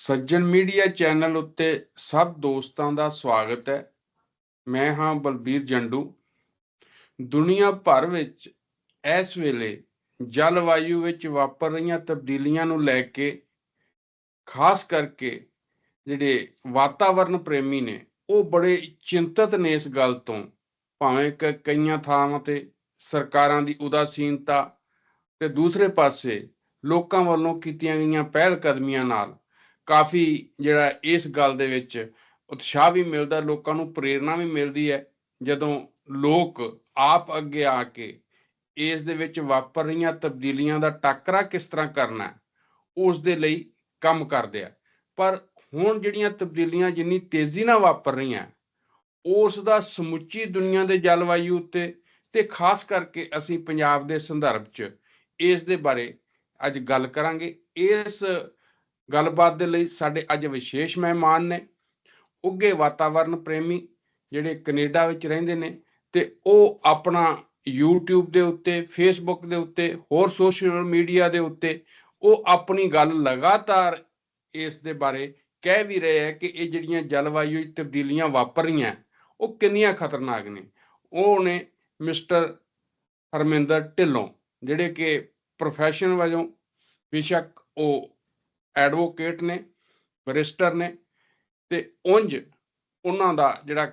ਸੱਜਣ media channel ਉੱਤੇ ਸਭ ਦੋਸਤਾਂ ਦਾ ਸਵਾਗਤ ਹੈ। ਮੈਂ ਹਾਂ ਬਲਬੀਰ ਜੰਡੂ। ਦੁਨੀਆ ਭਰ ਵਿੱਚ ਇਸ ਵੇਲੇ ਜਲਵਾਯੂ ਵਿੱਚ ਵਾਪਰ ਰਹੀਆਂ ਤਬਦੀਲੀਆਂ ਨੂੰ ਲੈ ਕੇ, ਖਾਸ ਕਰਕੇ ਜਿਹੜੇ ਵਾਤਾਵਰਣ ਪ੍ਰੇਮੀ ਨੇ, ਉਹ ਬੜੇ ਚਿੰਤਤ ਨੇ ਇਸ ਗੱਲ ਤੋਂ। ਭਾਵੇਂ ਕਿ, ਕਈਆਂ ਥਾਵਾਂ ਤੇ ਸਰਕਾਰਾਂ ਦੀ ਉਦਾਸੀਨਤਾ ਤੇ ਦੂਸਰੇ ਪਾਸੇ ਲੋਕਾਂ ਵੱਲੋਂ ਕੀਤੀਆਂ ਗਈਆਂ ਪਹਿਲ ਕਦਮੀਆਂ ਨਾਲ ਕਾਫੀ ਜਿਹੜਾ ਇਸ ਗੱਲ ਦੇ ਵਿੱਚ ਉਤਸ਼ਾਹ ਵੀ ਮਿਲਦਾ, ਲੋਕਾਂ ਨੂੰ ਪ੍ਰੇਰਣਾ ਵੀ ਮਿਲਦੀ ਹੈ, ਜਦੋਂ ਲੋਕ ਆਪ ਅੱਗੇ ਆ ਕੇ ਇਸ ਦੇ ਵਿੱਚ ਵਾਪਰ ਰਹੀਆਂ ਤਬਦੀਲੀਆਂ ਦਾ ਟਾਕਰਾ ਕਿਸ ਤਰ੍ਹਾਂ ਕਰਨਾ ਹੈ, ਉਸ ਦੇ ਲਈ ਕੰਮ ਕਰਦੇ ਆ। ਪਰ ਹੁਣ ਜਿਹੜੀਆਂ ਤਬਦੀਲੀਆਂ ਜਿੰਨੀ ਤੇਜ਼ੀ ਨਾਲ ਵਾਪਰ ਰਹੀਆਂ, ਉਸ ਦਾ ਸਮੁੱਚੀ ਦੁਨੀਆ ਦੇ ਜਲਵਾਯੂ ਉੱਤੇ ਤੇ ਖਾਸ ਕਰਕੇ ਅਸੀਂ ਪੰਜਾਬ ਦੇ ਸੰਦਰਭ 'ਚ ਇਸ ਦੇ ਬਾਰੇ ਅੱਜ ਗੱਲ ਕਰਾਂਗੇ। ਇਸ ਗੱਲਬਾਤ ਦੇ ਲਈ ਸਾਡੇ ਅੱਜ ਵਿਸ਼ੇਸ਼ ਮਹਿਮਾਨ ਨੇ। ਉੱਗੇ ਵਾਤਾਵਰਣ ਪ੍ਰੇਮੀ ਜਿਹੜੇ ਕੈਨੇਡਾ ਵਿੱਚ ਰਹਿੰਦੇ ਨੇ ਤੇ ਉਹ ਆਪਣਾ YouTube ਦੇ ਉੱਤੇ, Facebook ਦੇ ਉੱਤੇ, ਹੋਰ ਸੋਸ਼ਲ ਮੀਡੀਆ ਦੇ ਉੱਤੇ ਉਹ ਆਪਣੀ ਗੱਲ ਲਗਾਤਾਰ ਇਸ ਦੇ ਬਾਰੇ ਕਹਿ ਵੀ ਰਹੇ ਹੈ ਕਿ ਇਹ ਜਿਹੜੀਆਂ ਜਲਵਾਯੂ ਤਬਦੀਲੀਆਂ ਵਾਪਰ ਰਹੀਆਂ, ਉਹ ਕਿੰਨੀਆਂ ਖਤਰਨਾਕ ਨੇ। ਉਹ ਨੇ ਮਿਸਟਰ ਹਰਮਿੰਦਰ ਢਿੱਲੋਂ, ਜਿਹੜੇ ਕਿ ਪ੍ਰੋਫੈਸ਼ਨ ਵਜੋਂ ਬੇਸ਼ੱਕ ਉਹ ਐਡਵੋਕੇਟ ਨੇ, ਬਰਿਸਟਰ ਨੇ ਤੇ ਉੰਜ ਉਹਨਾਂ ਦਾ ਜਿਹੜਾ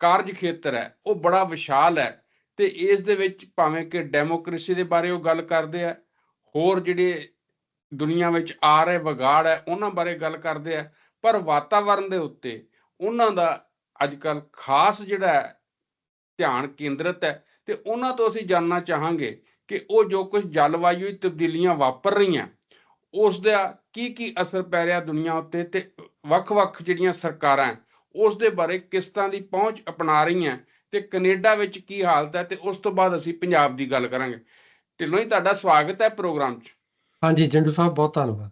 ਕਾਰਜ ਖੇਤਰ ਹੈ, ਉਹ ਬੜਾ ਵਿਸ਼ਾਲ ਹੈ ਤੇ ਇਸ ਦੇ ਵਿੱਚ ਭਾਵੇਂ ਕਿ ਡੈਮੋਕ੍ਰੇਸੀ ਦੇ ਬਾਰੇ ਉਹ ਗੱਲ ਕਰਦੇ ਆ, ਹੋਰ ਜਿਹੜੇ ਦੁਨੀਆ ਵਿੱਚ ਆ ਰਹੇ ਵਿਗਾੜ ਹੈ, ਉਹਨਾਂ ਬਾਰੇ ਗੱਲ ਕਰਦੇ ਆ, ਪਰ ਵਾਤਾਵਰਣ ਦੇ ਉੱਤੇ ਉਹਨਾਂ ਦਾ ਅੱਜ ਕੱਲ ਖਾਸ ਜਿਹੜਾ ਹੈ, ਧਿਆਨ ਕੇਂਦਰਿਤ ਹੈ ਤੇ ਉਹਨਾਂ ਤੋਂ ਅਸੀਂ ਜਾਨਣਾ ਚਾਹਾਂਗੇ ਕਿ ਉਹ ਜੋ ਕੁਝ ਜਲਵਾਯੂ ਤਬਦੀਲੀਆਂ ਵਾਪਰ ਰਹੀਆਂ ਉਸ ਦਾ ਕੀ ਕੀ ਅਸਰ ਪੈ ਰਿਹਾ ਦੁਨੀਆ ਉੱਤੇ ਤੇ ਵੱਖ-ਵੱਖ ਜਿਹੜੀਆਂ ਸਰਕਾਰਾਂ ਉਸ ਦੇ ਬਾਰੇ ਕਿਸ ਤਰ੍ਹਾਂ ਦੀ ਪਹੁੰਚ ਅਪਣਾ ਰਹੀਆਂ ਤੇ ਕੈਨੇਡਾ ਵਿੱਚ ਕੀ ਹਾਲਤ ਹੈ ਤੇ ਉਸ ਤੋਂ ਬਾਅਦ ਅਸੀਂ ਪੰਜਾਬ ਦੀ ਗੱਲ ਕਰਾਂਗੇ। ਢਿੱਲੋਂ ਜੀ ਤੁਹਾਡਾ ਸਵਾਗਤ ਹੈ ਪ੍ਰੋਗਰਾਮ 'ਚ। ਹਾਂਜੀ ਜੰਡੂ ਸਾਹਿਬ ਬਹੁਤ ਧੰਨਵਾਦ।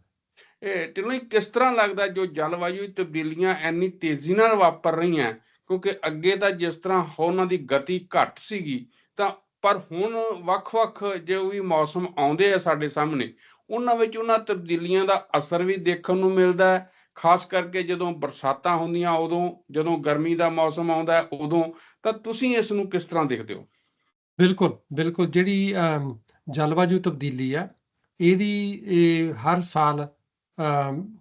ਇਹ ਢਿੱਲੋਂ ਜੀ ਕਿਸ ਤਰ੍ਹਾਂ ਲੱਗਦਾ ਜੋ ਜਲਵਾਯੂ ਤਬਦੀਲੀਆਂ ਇੰਨੀ ਤੇਜ਼ੀ ਨਾਲ ਵਾਪਰ ਰਹੀਆਂ ਕਿਉਂਕਿ ਅੱਗੇ ਤਾਂ ਜਿਸ ਤਰ੍ਹਾਂ ਉਹਨਾਂ ਦੀ ਗਤੀ ਘੱਟ ਸੀਗੀ ਤਾਂ ਪਰ ਹੁਣ ਵੱਖ-ਵੱਖ ਜੋ ਵੀ ਮੌਸਮ ਆਉਂਦੇ ਆ ਸਾਡੇ ਸਾਹਮਣੇ ਉਹਨਾਂ ਵਿੱਚ ਉਹਨਾਂ ਤਬਦੀਲੀਆਂ ਦਾ ਅਸਰ ਵੀ ਦੇਖਣ ਨੂੰ ਮਿਲਦਾ ਹੈ। ਖਾਸ ਕਰਕੇ ਜਦੋਂ ਬਰਸਾਤਾਂ ਹੁੰਦੀਆਂ, ਉਦੋਂ ਜਦੋਂ ਗਰਮੀ ਦਾ ਮੌਸਮ ਆਉਂਦਾ ਉਦੋਂ। ਤਾਂ ਤੁਸੀਂ ਇਸ ਨੂੰ ਕਿਸ ਤਰ੍ਹਾਂ ਦੇਖਦੇ ਹੋ? ਬਿਲਕੁਲ ਬਿਲਕੁਲ। ਜਿਹੜੀ ਜਲਵਾਯੂ ਤਬਦੀਲੀ ਆ, ਇਹਦੀ ਹਰ ਸਾਲ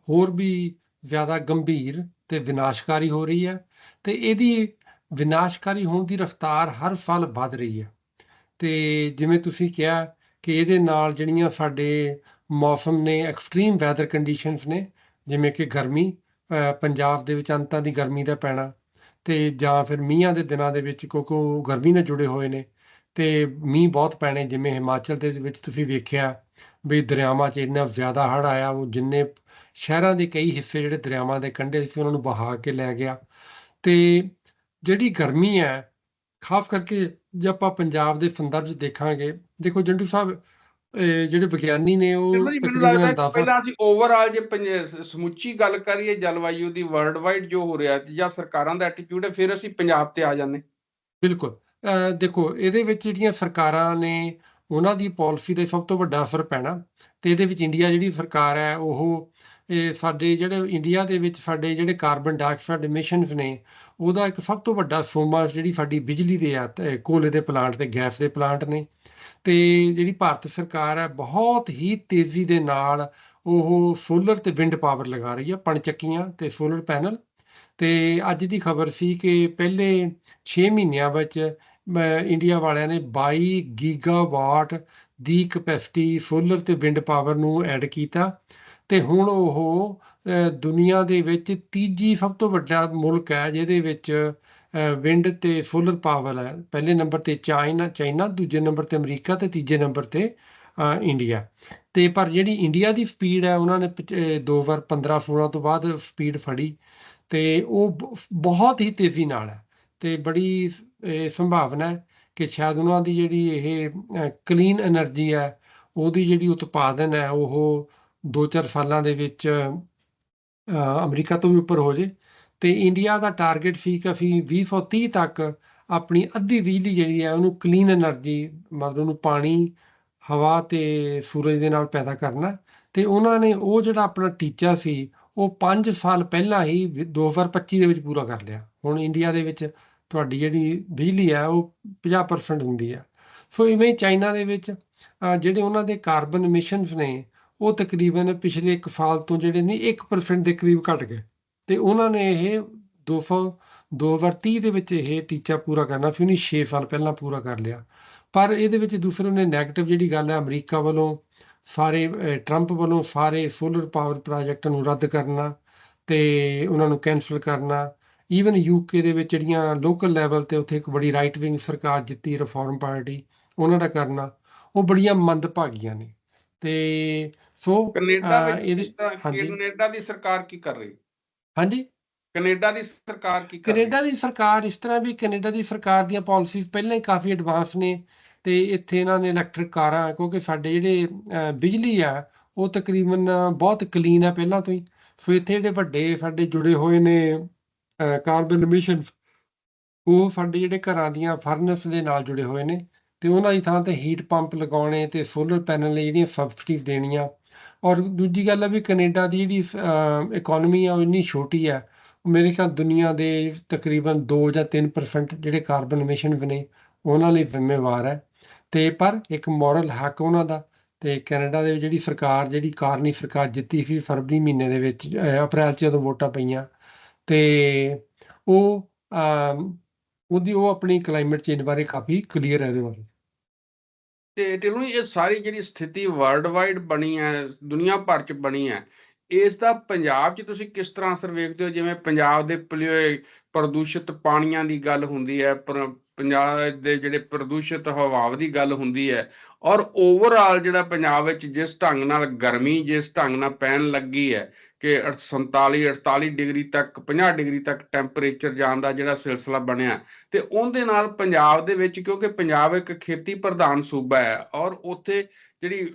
ਹੋਰ ਵੀ ਜ਼ਿਆਦਾ ਗੰਭੀਰ ਤੇ ਵਿਨਾਸ਼ਕਾਰੀ ਹੋ ਰਹੀ ਹੈ ਤੇ ਇਹਦੀ ਵਿਨਾਸ਼ਕਾਰੀ ਹੋਣ ਦੀ ਰਫ਼ਤਾਰ ਹਰ ਸਾਲ ਵੱਧ ਰਹੀ ਹੈ ਤੇ ਜਿਵੇਂ ਤੁਸੀਂ ਕਿਹਾ ਕਿ ਇਹਦੇ ਨਾਲ ਜਿਹੜੀਆਂ ਸਾਡੇ ਮੌਸਮ ਨੇ ਐਕਸਟ੍ਰੀਮ ਵੈਦਰ ਕੰਡੀਸ਼ਨਸ ਨੇ, ਜਿਵੇਂ ਕਿ ਗਰਮੀ ਪੰਜਾਬ ਦੇ ਵਿੱਚ ਅੰਤਾਂ ਦੀ ਗਰਮੀ ਦਾ ਪੈਣਾ ਤੇ ਜਾਂ ਫਿਰ ਮੀਂਹਾਂ ਦੇ ਦਿਨਾਂ ਦੇ ਵਿੱਚ ਕਿਉਂਕਿ ਉਹ ਗਰਮੀ ਨਾਲ ਜੁੜੇ ਹੋਏ ਨੇ ਤੇ ਮੀਂਹ ਬਹੁਤ ਪੈਣੇ, ਜਿਵੇਂ ਹਿਮਾਚਲ ਦੇ ਵਿੱਚ ਤੁਸੀਂ ਵੇਖਿਆ ਵੀ ਦਰਿਆਵਾਂ 'ਚ ਇੰਨਾ ਜ਼ਿਆਦਾ ਹੜ੍ਹ ਆਇਆ, ਉਹ ਜਿੰਨੇ ਸ਼ਹਿਰਾਂ ਦੇ ਕਈ ਹਿੱਸੇ ਜਿਹੜੇ ਦਰਿਆਵਾਂ ਦੇ ਕੰਢੇ ਸੀ, ਉਹਨਾਂ ਨੂੰ ਬਹਾ ਕੇ ਲੈ ਗਿਆ ਤੇ ਜਿਹੜੀ ਗਰਮੀ ਹੈ, ਖਾਸ ਕਰਕੇ ਜੇ ਆਪਾਂ ਪੰਜਾਬ ਦੇ ਸੰਦਰਭ 'ਚ ਦੇਖਾਂਗੇ, ਦੇਖੋ ਜੰਡੂ ਸਾਹਿਬ ਜਿਹੜੇ ਵਿਗਿਆਨੀ ਨੇ ਉਹ ਮੈਨੂੰ ਲੱਗਦਾ ਪਹਿਲਾਂ ਅਸੀਂ ਓਵਰਆਲ ਜੇ ਸਮੁੱਚੀ ਗੱਲ ਕਰੀਏ ਜਲਵਾਯੂ ਦੀ ਵਰਲਡ ਵਾਈਡ ਜੋ ਹੋ ਰਿਹਾ ਜਾਂ ਸਰਕਾਰਾਂ ਦਾ ਐਟੀਟਿਊਡ ਹੈ ਫਿਰ ਅਸੀਂ ਪੰਜਾਬ ਤੇ ਆ ਜਾਂਦੇ। ਬਿਲਕੁਲ। ਦੇਖੋ ਇਹਦੇ ਵਿੱਚ ਜਿਹੜੀਆਂ ਸਰਕਾਰਾਂ ਨੇ ਉਹਨਾਂ ਦੀ ਪਾਲਿਸੀ ਤੇ ਸਭ ਤੋਂ ਵੱਡਾ ਅਸਰ ਪੈਣਾ ਤੇ ਇਹਦੇ ਵਿੱਚ ਇੰਡੀਆ ਜਿਹੜੀ ਸਰਕਾਰ ਹੈ ਉਹ ਸਾਡੇ ਜਿਹੜੇ ਇੰਡੀਆ ਦੇ ਵਿੱਚ ਸਾਡੇ ਜਿਹੜੇ ਕਾਰਬਨ ਡਾਈਆਕਸਾਈਡ ਐਮਿਸ਼ਨਸ ਨੇ, ਉਹਦਾ ਇੱਕ ਸਭ ਤੋਂ ਵੱਡਾ ਸੋਮਾ ਜਿਹੜੀ ਸਾਡੀ ਬਿਜਲੀ ਦੇ ਆ ਕੋਲੇ ਦੇ ਪਲਾਂਟ ਤੇ ਗੈਸ ਦੇ ਪਲਾਂਟ ਨੇ। ਤੇ ਜਿਹੜੀ ਭਾਰਤ ਸਰਕਾਰ ਹੈ ਬਹੁਤ ਹੀ ਤੇਜ਼ੀ ਦੇ ਨਾਲ ਉਹ ਸੋਲਰ ਤੇ ਵਿੰਡ ਪਾਵਰ ਲਗਾ ਰਹੀ ਹੈ ਪਣਚੱਕੀਆਂ ਤੇ ਸੋਲਰ ਪੈਨਲ ਤੇ ਅੱਜ ਦੀ ਖਬਰ ਸੀ ਕਿ ਪਹਿਲੇ 6 ਮਹੀਨਿਆਂ ਵਿੱਚ ਇੰਡੀਆ ਵਾਲਿਆਂ ਨੇ 22 ਗੀਗਾਵਾਟ ਦੀ ਕਪੈਸਿਟੀ ਸੋਲਰ ਤੇ ਵਿੰਡ ਪਾਵਰ ਨੂੰ ਐਡ ਕੀਤਾ। ਤੇ ਹੁਣ ਉਹ ਦੁਨੀਆ ਦੇ ਵਿੱਚ ਤੀਜੀ ਸਭ ਤੋਂ ਵੱਡਾ ਮੁਲਕ ਹੈ, ਜਿਹਦੇ ਵਿੱਚ ਵਿੰਡ ਤੇ ਸੋਲਰ ਪਾਵਰ ਹੈ। ਪਹਿਲੇ ਨੰਬਰ ਤੇ ਚਾਈਨਾ ਚਾਈਨਾ, ਦੂਜੇ ਨੰਬਰ ਤੇ ਅਮਰੀਕਾ ਤੇ ਤੀਜੇ ਨੰਬਰ ਤੇ ਇੰਡੀਆ। ਤੇ ਪਰ ਜਿਹੜੀ ਇੰਡੀਆ ਦੀ ਸਪੀਡ ਹੈ, ਉਹਨਾਂ ਨੇ ਦੋ ਵਾਰ 15 16 ਤੋਂ ਬਾਅਦ ਸਪੀਡ ਫੜੀ। ਤੇ ਉਹ ਬਹੁਤ ਹੀ ਤੇਜ਼ੀ ਨਾਲ ਹੈ। ਤੇ ਬੜੀ ਸੰਭਾਵਨਾ ਹੈ ਕਿ ਸ਼ਾਇਦ ਉਹਨਾਂ ਦੀ ਜਿਹੜੀ ਇਹ ਕਲੀਨ એનર્ਜੀ ਹੈ, ਉਹਦੀ ਜਿਹੜੀ ਉਤਪਾਦਨ ਹੈ, ਉਹ 2-4 ਸਾਲਾਂ ਦੇ ਵਿੱਚ ਅਮਰੀਕਾ ਤੋਂ ਵੀ ਉੱਪਰ ਹੋ ਜੇ। ਤੇ ਇੰਡੀਆ ਦਾ ਟਾਰਗੇਟ ਫੀ ਕਾਫੀ 20-30 ਤੱਕ ਆਪਣੀ ਅੱਧੀ ਬਿਜਲੀ ਜਿਹੜੀ ਹੈ, ਉਹਨੂੰ ਕਲੀਨ એનર્ਜੀ ਮਤਲਬ ਉਹਨੂੰ ਪਾਣੀ, ਹਵਾ ਤੇ ਸੂਰਜ ਦੇ ਨਾਲ ਪੈਦਾ ਕਰਨਾ। ਤੇ ਉਹਨਾਂ ਨੇ ਉਹ ਜਿਹੜਾ ਆਪਣਾ ਟੀਚਾ ਸੀ, ਉਹ 5 ਸਾਲ ਪਹਿਲਾਂ ਹੀ 2025 ਦੇ ਵਿੱਚ ਪੂਰਾ ਕਰ ਲਿਆ। ਹੁਣ ਇੰਡੀਆ ਦੇ ਵਿੱਚ ਤੁਹਾਡੀ ਜਿਹੜੀ ਬਿਜਲੀ ਹੈ, ਉਹ 50% ਹੁੰਦੀ ਹੈ। ਸੋ ਇਵੇਂ ਚਾਈਨਾ ਦੇ ਵਿੱਚ ਜਿਹੜੇ ਉਹਨਾਂ ਦੇ ਕਾਰਬਨ ਐਮਿਸ਼ਨਸ ਨੇ ਉਹ ਤਕਰੀਬਨ ਪਿਛਲੇ 1 ਸਾਲ ਤੋਂ ਜਿਹੜੇ ਨੇ 1% ਦੇ ਕਰੀਬ ਘਟ ਗਏ। ਤੇ ਉਹਨਾਂ ਨੇ ਇਹ 200 2030 ਦੇ ਵਿੱਚ ਇਹ ਟੀਚਾ ਪੂਰਾ ਕਰਨਾ ਸੀ ਉਹਨੇ 6 ਸਾਲ ਪਹਿਲਾਂ ਪੂਰਾ ਕਰ ਲਿਆ। ਪਰ ਇਹਦੇ ਵਿੱਚ ਦੂਸਰੇ ਨੇ 네ਗੇਟਿਵ ਜਿਹੜੀ ਗੱਲ ਹੈ ਅਮਰੀਕਾ ਵੱਲੋਂ ਸਾਰੇ ਅ, ਟਰੰਪ ਵੱਲੋਂ ਸਾਰੇ ਸੋਲਰ ਪਾਵਰ ਪ੍ਰੋਜੈਕਟਾਂ ਨੂੰ ਰੱਦ ਕਰਨਾ ਤੇ ਉਹਨਾਂ ਨੂੰ ਕੈਨਸਲ ਕਰਨਾ। ਈਵਨ ਯੂਕੇ ਦੇ ਵਿੱਚ ਜਿਹੜੀਆਂ ਲੋਕਲ ਲੈਵਲ ਤੇ ਉੱਥੇ ਇੱਕ ਬੜੀ ਰਾਈਟ ਵਿੰਗ ਸਰਕਾਰ ਜਿੱਤੀ ਰਿਫਾਰਮ ਪਾਰਟੀ ਉਹਨਾਂ ਦਾ ਕਰਨਾ। ਉਹ ਬੜੀਆਂ ਮੰਦਭਾਗੀਆਂ ਨੇ। ਤੇ ਸੋ ਕੈਨੇਡਾ ਵਿੱਚ। ਕੈਨੇਡਾ ਦੀ ਸਰਕਾਰ ਕੀ ਕਰ ਰਹੀ? ਹਾਂਜੀ। ਕੈਨੇਡਾ ਦੀ ਸਰਕਾਰ ਕੀ ਕਰ ਕੈਨੇਡਾ ਦੀ ਸਰਕਾਰ ਇਸ ਤਰ੍ਹਾਂ ਵੀ ਕੈਨੇਡਾ ਦੀ ਸਰਕਾਰ ਦੀਆਂ ਪਾਲਿਸੀਜ਼ ਪਹਿਲਾਂ ਹੀ ਕਾਫੀ ਐਡਵਾਂਸ ਨੇ ਤੇ ਇੱਥੇ ਇਹਨਾਂ ਨੇ ਇਲੈਕਟ੍ਰਿਕ ਕਾਰਾਂ ਕਿਉਂਕਿ ਸਾਡੇ ਜਿਹੜੇ ਬਿਜਲੀ ਆ ਉਹ ਤਕਰੀਬਨ ਬਹੁਤ ਕਲੀਨ ਆ ਪਹਿਲਾਂ ਤੋਂ ਹੀ। ਸੋ ਇੱਥੇ ਜਿਹੜੇ ਵੱਡੇ ਸਾਡੇ ਜੁੜੇ ਹੋਏ ਨੇ ਕਾਰਬਨ ਐਮਿਸ਼ਨਸ ਉਹ ਸਾਡੇ ਜਿਹੜੇ ਘਰਾਂ ਦੀਆਂ ਫਰਨਸ ਦੇ ਨਾਲ ਜੁੜੇ ਹੋਏ ਨੇ ਤੇ ਉਹਨਾਂ ਦੀ ਥਾਂ ਤੇ ਹੀਟ ਪੰਪ ਲਗਾਉਣੇ ਤੇ ਸੋਲਰ ਪੈਨਲ ਜਿਹੜੀਆਂ ਸਬਸਿਡੀਜ਼ ਦੇਣੀਆਂ। ਔਰ ਦੂਜੀ ਗੱਲ ਹੈ ਵੀ ਕੈਨੇਡਾ ਦੀ ਜਿਹੜੀ ਇਕਨੋਮੀ ਆ ਉਹ ਇੰਨੀ ਛੋਟੀ ਹੈ ਮੇਰੇ ਖਿਆਲ ਦੁਨੀਆ ਦੇ ਤਕਰੀਬਨ 2 ਜਾਂ 3% ਜਿਹੜੇ ਕਾਰਬਨ ਐਮਿਸ਼ਨਸ ਨੇ ਉਹਨਾਂ ਲਈ ਜ਼ਿੰਮੇਵਾਰ ਹੈ। ਤੇ ਪਰ ਇੱਕ ਮੋਰਲ ਹੱਕ ਉਹਨਾਂ ਦਾ, ਤੇ ਕੈਨੇਡਾ ਦੇ ਜਿਹੜੀ ਸਰਕਾਰ, ਜਿਹੜੀ ਕਾਰਨੀ ਸਰਕਾਰ ਜਿੱਤੀ ਸੀ ਫਰਵਰੀ ਮਹੀਨੇ ਦੇ ਵਿੱਚ ਅਪ੍ਰੈਲ ਚ ਜਦੋਂ ਵੋਟਾਂ ਪਈਆਂ, ਤੇ ਉਹ ਉਹਦੀ ਉਹ ਆਪਣੀ ਕਲਾਈਮੇਟ ਚੇਂਜ ਬਾਰੇ ਕਾਫੀ ਕਲੀਅਰ ਹੈ ਇਹਦੇ ਬਾਰੇ। ਤੇ ਢਿੱਲੋਂ ਇਹ ਸਾਰੀ ਜਿਹੜੀ ਸਥਿਤੀ ਵਰਲਡ ਵਾਈਡ ਬਣੀ ਹੈ, ਦੁਨੀਆ ਭਰ ਚ ਬਣੀ ਹੈ, ਇਸ ਦਾ ਪੰਜਾਬ 'ਚ ਤੁਸੀਂ ਕਿਸ ਤਰ੍ਹਾਂ ਅਸਰ ਵੇਖਦੇ ਹੋ? ਜਿਵੇਂ ਪੰਜਾਬ ਦੇ ਪਲਿਓ ਪ੍ਰਦੂਸ਼ਿਤ ਪਾਣੀਆਂ ਦੀ ਗੱਲ ਹੁੰਦੀ ਹੈ, ਪਰ- ਪੰਜਾਬ ਦੇ ਜਿਹੜੇ ਪ੍ਰਦੂਸ਼ਿਤ ਹਵਾਵਾਂ ਦੀ ਗੱਲ ਹੁੰਦੀ ਹੈ, ਔਰ ਓਵਰਆਲ ਜਿਹੜਾ ਪੰਜਾਬ ਵਿੱਚ ਜਿਸ ਢੰਗ ਨਾਲ ਗਰਮੀ ਜਿਸ ਢੰਗ ਨਾਲ ਪੈਣ ਲੱਗੀ ਹੈ ਕਿ 47 48 ਡਿਗਰੀ ਤੱਕ 50 ਡਿਗਰੀ ਤੱਕ ਟੈਂਪਰੇਚਰ ਜਾਣ ਦਾ ਜਿਹੜਾ ਸਿਲਸਿਲਾ ਬਣਿਆ। ਤੇ ਉਹਦੇ ਨਾਲ ਪੰਜਾਬ ਦੇ ਵਿੱਚ, ਕਿਉਂਕਿ ਪੰਜਾਬ ਇੱਕ ਖੇਤੀ ਪ੍ਰਧਾਨ ਸੂਬਾ ਹੈ ਔਰ ਉੱਥੇ ਜਿਹੜੀ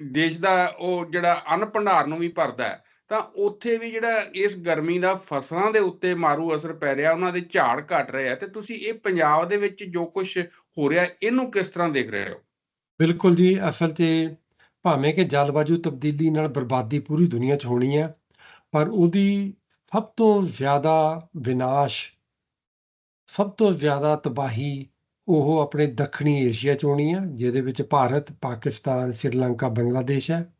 ਦੇਸ਼ ਦਾ ਉਹ ਜਿਹੜਾ ਅੰਨ ਭੰਡਾਰ ਨੂੰ ਵੀ ਭਰਦਾ ਹੈ, ਤਾਂ ਉੱਥੇ ਵੀ ਜਿਹੜਾ ਇਸ ਗਰਮੀ ਦਾ ਫਸਲਾਂ ਦੇ ਉੱਤੇ ਮਾਰੂ ਅਸਰ ਪੈ ਰਿਹਾ, ਉਹਨਾਂ ਦੇ ਝਾੜ ਘਟ ਰਹੇ ਆ। ਤੇ ਤੁਸੀਂ ਇਹ ਪੰਜਾਬ ਦੇ ਵਿੱਚ ਜੋ ਕੁਝ ਹੋ ਰਿਹਾ, ਇਹਨੂੰ ਕਿਸ ਤਰ੍ਹਾਂ ਦੇਖ ਰਹੇ ਹੋ? ਬਿਲਕੁਲ ਜੀ, ਅਸਲ 'ਚ ਭਾਵੇਂ ਕਿ ਜਲਵਾਯੂ ਤਬਦੀਲੀ ਨਾਲ ਬਰਬਾਦੀ ਪੂਰੀ ਦੁਨੀਆ 'ਚ ਹੋਣੀ ਹੈ, ਪਰ ਉਹਦੀ ਸਭ ਤੋਂ ਜ਼ਿਆਦਾ ਵਿਨਾਸ਼, ਸਭ ਤੋਂ ਜ਼ਿਆਦਾ ਤਬਾਹੀ ਉਹ ਆਪਣੇ ਦੱਖਣੀ ਏਸ਼ੀਆ 'ਚ ਹੋਣੀ ਹੈ, ਜਿਹਦੇ ਵਿੱਚ ਭਾਰਤ, ਪਾਕਿਸਤਾਨ, ਸ੍ਰੀਲੰਕਾ, ਬੰਗਲਾਦੇਸ਼ ਹੈ।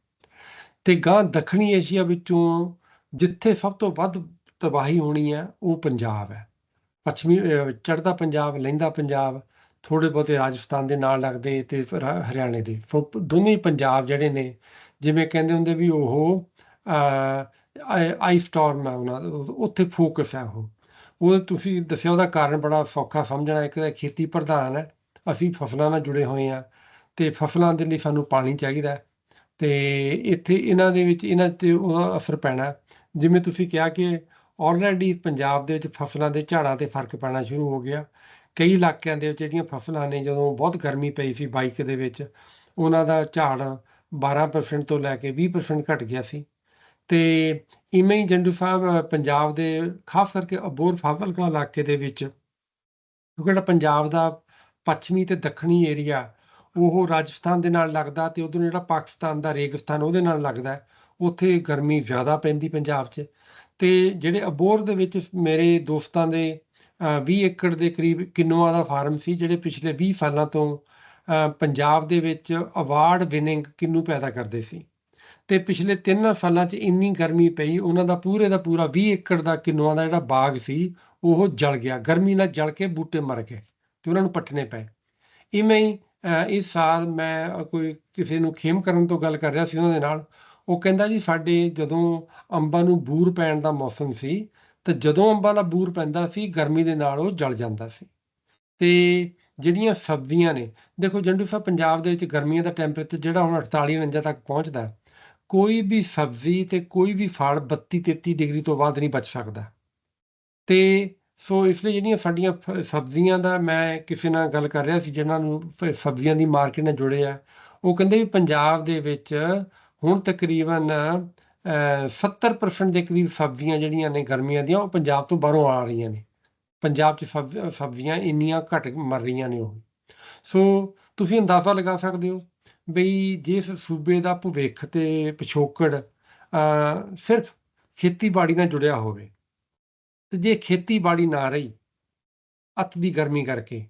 ਤੇ ਗਾਂ ਦੱਖਣੀ ਏਸ਼ੀਆ ਵਿੱਚੋਂ ਜਿੱਥੇ ਸਭ ਤੋਂ ਵੱਧ ਤਬਾਹੀ ਹੋਣੀ ਹੈ, ਉਹ ਪੰਜਾਬ ਹੈ। ਪੱਛਮੀ, ਅਹ ਚੜ੍ਹਦਾ ਪੰਜਾਬ, ਲਹਿੰਦਾ ਪੰਜਾਬ ਥੋੜੇ ਬਹੁਤੇ ਰਾਜਸਥਾਨ ਦੇ ਨਾਲ ਲੱਗਦੇ ਤੇ ਫਿਰ ਹਰਿਆਣੇ ਦੇ। ਸੋ ਦੋਨੇ ਪੰਜਾਬ ਜਿਹੜੇ ਨੇ, ਜਿਵੇਂ ਕਹਿੰਦੇ ਹੁੰਦੇ ਵੀ ਉਹ ਆਈ ਸਟਾਰਮ ਹੈ ਉਹਨਾਂ ਦਾ ਉੱਥੇ ਫੋਕਸ ਹੈ ਉਹ। ਉਹ ਤੁਸੀਂ ਦੱਸਿਆ ਉਹਦਾ ਕਾਰਨ ਬੜਾ ਸੌਖਾ ਸਮਝਣਾ, ਇੱਕ ਤਾਂ ਖੇਤੀ ਪ੍ਰਧਾਨ ਹੈ, ਅਸੀਂ ਫਸਲਾਂ ਨਾਲ ਜੁੜੇ ਹੋਏ ਆ ਤੇ ਫਸਲਾਂ ਦੇ ਲਈ ਸਾਨੂੰ ਪਾਣੀ ਚਾਹੀਦਾ ਹੈ, ਤੇ ਇੱਥੇ ਇਹਨਾਂ ਦੇ ਵਿੱਚ, ਇਹਨਾਂ ਤੇ ਉਹਦਾ ਅਸਰ ਪੈਣਾ। ਜਿਵੇਂ ਤੁਸੀਂ ਕਿਹਾ ਕਿ ਆਲਰੇਡੀ ਪੰਜਾਬ ਦੇ ਵਿੱਚ ਫਸਲਾਂ ਦੇ ਝਾੜਾਂ ਤੇ ਫ਼ਰਕ ਪੈਣਾ ਸ਼ੁਰੂ ਹੋ ਗਿਆ ਕਈ ਇਲਾਕਿਆਂ ਦੇ ਵਿੱਚ ਜਿਹੜੀਆਂ ਫਸਲਾਂ ਨੇ, ਜਦੋਂ ਬਹੁਤ ਗਰਮੀ ਪਈ ਸੀ 22 ਦੇ ਵਿੱਚ, ਉਹਨਾਂ ਦਾ ਝਾੜ 12% ਤੋਂ ਲੈ ਕੇ 20% ਘਟ ਗਿਆ ਸੀ। ਤੇ ਇਵੇਂ ਹੀ ਜੰਡੂ ਸਾਹਿਬ ਪੰਜਾਬ ਦੇ ਖਾਸ ਕਰਕੇ ਅਬੋਰ ਫਾਜ਼ਿਲਕਾ ਇਲਾਕੇ ਦੇ ਵਿੱਚ, ਕਿਉਂਕਿ ਜਿਹੜਾ ਪੰਜਾਬ ਦਾ ਪੱਛਮੀ ਤੇ ਦੱਖਣੀ ਏਰੀਆ ਉਹ ਰਾਜਸਥਾਨ ਦੇ ਨਾਲ ਲੱਗਦਾ ਤੇ ਉਧਰ ਜਿਹੜਾ ਪਾਕਿਸਤਾਨ ਦਾ ਰੇਗਿਸਤਾਨ ਉਹਦੇ ਨਾਲ ਲੱਗਦਾ ਉੱਥੇ ਗਰਮੀ ਜ਼ਿਆਦਾ ਪੈਂਦੀ ਪੰਜਾਬ 'ਚ। ਤੇ ਜਿਹੜੇ ਅਬੋਰ ਦੇ ਵਿੱਚ ਮੇਰੇ ਦੋਸਤਾਂ ਦੇ 20 ਏਕੜ ਦੇ ਕਰੀਬ ਕਿੰਨੂਆਂ ਦਾ ਫਾਰਮ ਸੀ, ਜਿਹੜੇ ਪਿਛਲੇ 20 ਸਾਲਾਂ ਤੋਂ ਪੰਜਾਬ ਦੇ ਵਿੱਚ ਅਵਾਰਡ ਵਿਨਿੰਗ ਕਿੰਨੂ ਪੈਦਾ ਕਰਦੇ ਸੀ। ਤੇ ਪਿਛਲੇ 3 ਸਾਲਾਂ 'ਚ ਇੰਨੀ ਗਰਮੀ ਪਈ, ਉਹਨਾਂ ਦਾ ਪੂਰੇ ਦਾ ਪੂਰਾ 20 ਏਕੜ ਦਾ ਕਿੰਨੂਆਂ ਦਾ ਜਿਹੜਾ ਬਾਗ ਸੀ, ਉਹ ਜਲ ਗਿਆ। ਗਰਮੀ ਨਾਲ ਜਲ ਕੇ ਬੂਟੇ ਮਰ ਗਏ ਤੇ ਉਹਨਾਂ ਨੂੰ ਪੱਟਣੇ ਪਏ। ਇਵੇਂ ਹੀ ਇਸ ਸਾਲ ਮੈਂ ਕੋਈ ਕਿਸੇ ਨੂੰ ਖੇਮ ਕਰਨ ਤੋਂ ਗੱਲ ਕਰ ਰਿਹਾ ਸੀ ਉਹਨਾਂ ਦੇ ਨਾਲ, ਉਹ ਕਹਿੰਦਾ ਜੀ ਸਾਡੇ ਜਦੋਂ ਅੰਬਾਂ ਨੂੰ ਬੂਰ ਪੈਣ ਦਾ ਮੌਸਮ ਸੀ ਤਾਂ ਜਦੋਂ ਅੰਬਾਂ ਦਾ ਬੂਰ ਪੈਂਦਾ ਸੀ, ਗਰਮੀ ਦੇ ਨਾਲ ਉਹ ਜਲ ਜਾਂਦਾ ਸੀ। ਤੇ ਜਿਹੜੀਆਂ ਸਬਜ਼ੀਆਂ ਨੇ, ਦੇਖੋ ਜੰਡੂ ਸਾਹਿਬ, ਪੰਜਾਬ ਦੇ ਵਿੱਚ ਗਰਮੀਆਂ ਦਾ ਟੈਂਪਰੇਚਰ ਜਿਹੜਾ ਹੁਣ 48 49 ਤੱਕ ਪਹੁੰਚਦਾ ਕੋਈ ਵੀ ਸਬਜ਼ੀ ਤੇ ਕੋਈ ਵੀ ਫਲ 32 33 ਡਿਗਰੀ ਤੋਂ ਬਾਅਦ ਨਹੀਂ ਬਚ ਸਕਦਾ। ਤੇ ਸੋ ਇਸ ਲਈ ਜਿਹੜੀਆਂ ਸਾਡੀਆਂ ਫ- ਸਬਜ਼ੀਆਂ ਦਾ ਮੈਂ ਕਿਸੇ ਨਾਲ ਗੱਲ ਕਰ ਰਿਹਾ ਸੀ ਜਿਨ੍ਹਾਂ ਨੂੰ ਸਬਜ਼ੀਆਂ ਦੀ ਮਾਰਕੀਟ ਨਾਲ ਜੁੜੇ ਆ ਉਹ ਕਹਿੰਦੇ ਵੀ ਪੰਜਾਬ ਦੇ ਵਿੱਚ ਹੁਣ ਤਕਰੀਬਨ 70% ਦੇ ਕਰੀਬ ਸਬਜ਼ੀਆਂ ਜਿਹੜੀਆਂ ਨੇ ਗਰਮੀਆਂ ਦੀਆਂ, ਉਹ ਪੰਜਾਬ ਤੋਂ ਬਾਹਰੋਂ ਆ ਰਹੀਆਂ ਨੇ। ਪੰਜਾਬ 'ਚ ਸਬਜ਼- ਸਬਜ਼ੀਆਂ ਇੰਨੀਆਂ ਘੱਟ ਮਰ ਰਹੀਆਂ ਨੇ ਉਹ। ਸੋ ਤੁਸੀਂ ਅੰਦਾਜ਼ਾ ਲਗਾ ਸਕਦੇ ਹੋ ਬਈ ਜਿਸ ਸੂਬੇ ਦਾ ਭਵਿੱਖ ਤੇ ਪਿਛੋਕੜ ਸਿਰਫ ਖੇਤੀਬਾੜੀ ਨਾਲ ਜੁੜਿਆ ਹੋਵੇ, ਤੇ ਜੇ ਖੇਤੀਬਾੜੀ ਨਾ ਰਹੀ ਅੱਤ ਦੀ ਗਰਮੀ ਕਰਕੇ,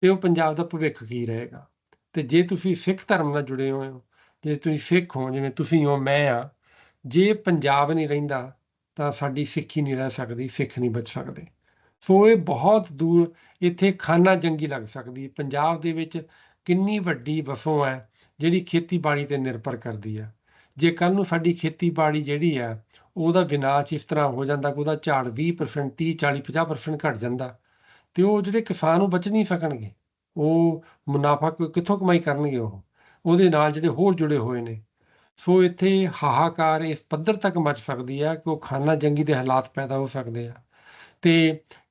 ਤੇ ਉਹ ਪੰਜਾਬ ਦਾ ਭਵਿੱਖ ਕੀ ਰਹੇਗਾ? ਤੇ ਜੇ ਤੁਸੀਂ ਸਿੱਖ ਧਰਮ ਨਾਲ ਜੁੜੇ ਹੋਏ ਹੋ, ਜੇ ਤੁਸੀਂ ਸਿੱਖ ਹੋ, ਜਿਵੇਂ ਤੁਸੀਂ ਹੋ, ਮੈਂ ਆ ਜੇ ਪੰਜਾਬ ਨਹੀਂ ਰਹਿੰਦਾ, ਤਾਂ ਸਾਡੀ ਸਿੱਖੀ ਨਹੀਂ ਰਹਿ ਸਕਦੀ, ਸਿੱਖ ਨਹੀਂ ਬਚ ਸਕਦੇ। ਸੋ ਇਹ ਬਹੁਤ ਦੂਰ, ਇੱਥੇ ਖਾਨਾ ਜੰਗੀ ਲੱਗ ਸਕਦੀ ਪੰਜਾਬ ਦੇ ਵਿੱਚ ਕਿੰਨੀ ਵੱਡੀ ਵਸੋਂ ਹੈ, ਜਿਹੜੀ ਖੇਤੀਬਾੜੀ ਤੇ ਨਿਰਭਰ ਕਰਦੀ ਹੈ। ਜੇ ਕੱਲ ਨੂੰ ਸਾਡੀ ਖੇਤੀਬਾੜੀ ਜਿਹੜੀ ਆ ਉਹਦਾ ਵਿਨਾਸ਼ ਇਸ ਤਰ੍ਹਾਂ ਹੋ ਜਾਂਦਾ ਕਿ ਉਹਦਾ ਝਾੜ 20% 30 40 50% ਘਟ ਜਾਂਦਾ, ਤੇ ਉਹ ਜਿਹੜੇ ਕਿਸਾਨ ਉਹ ਬਚ ਨਹੀਂ ਸਕਣਗੇ। ਉਹ ਮੁਨਾਫਾ ਕਿੱਥੋਂ ਕਮਾਈ ਕਰਨਗੇ ਉਹ? ਉਹਦੇ ਨਾਲ ਜਿਹੜੇ ਹੋਰ ਜੁੜੇ ਹੋਏ ਨੇ। ਸੋ ਇੱਥੇ ਹਾਹਾਕਾਰ ਇਸ ਪੱਧਰ ਤੱਕ ਮਚ ਸਕਦੀ ਹੈ ਕਿ ਉਹ ਖਾਨਾ ਜੰਗੀ ਦੇ ਹਾਲਾਤ ਪੈਦਾ ਹੋ ਸਕਦੇ ਆ। ਤੇ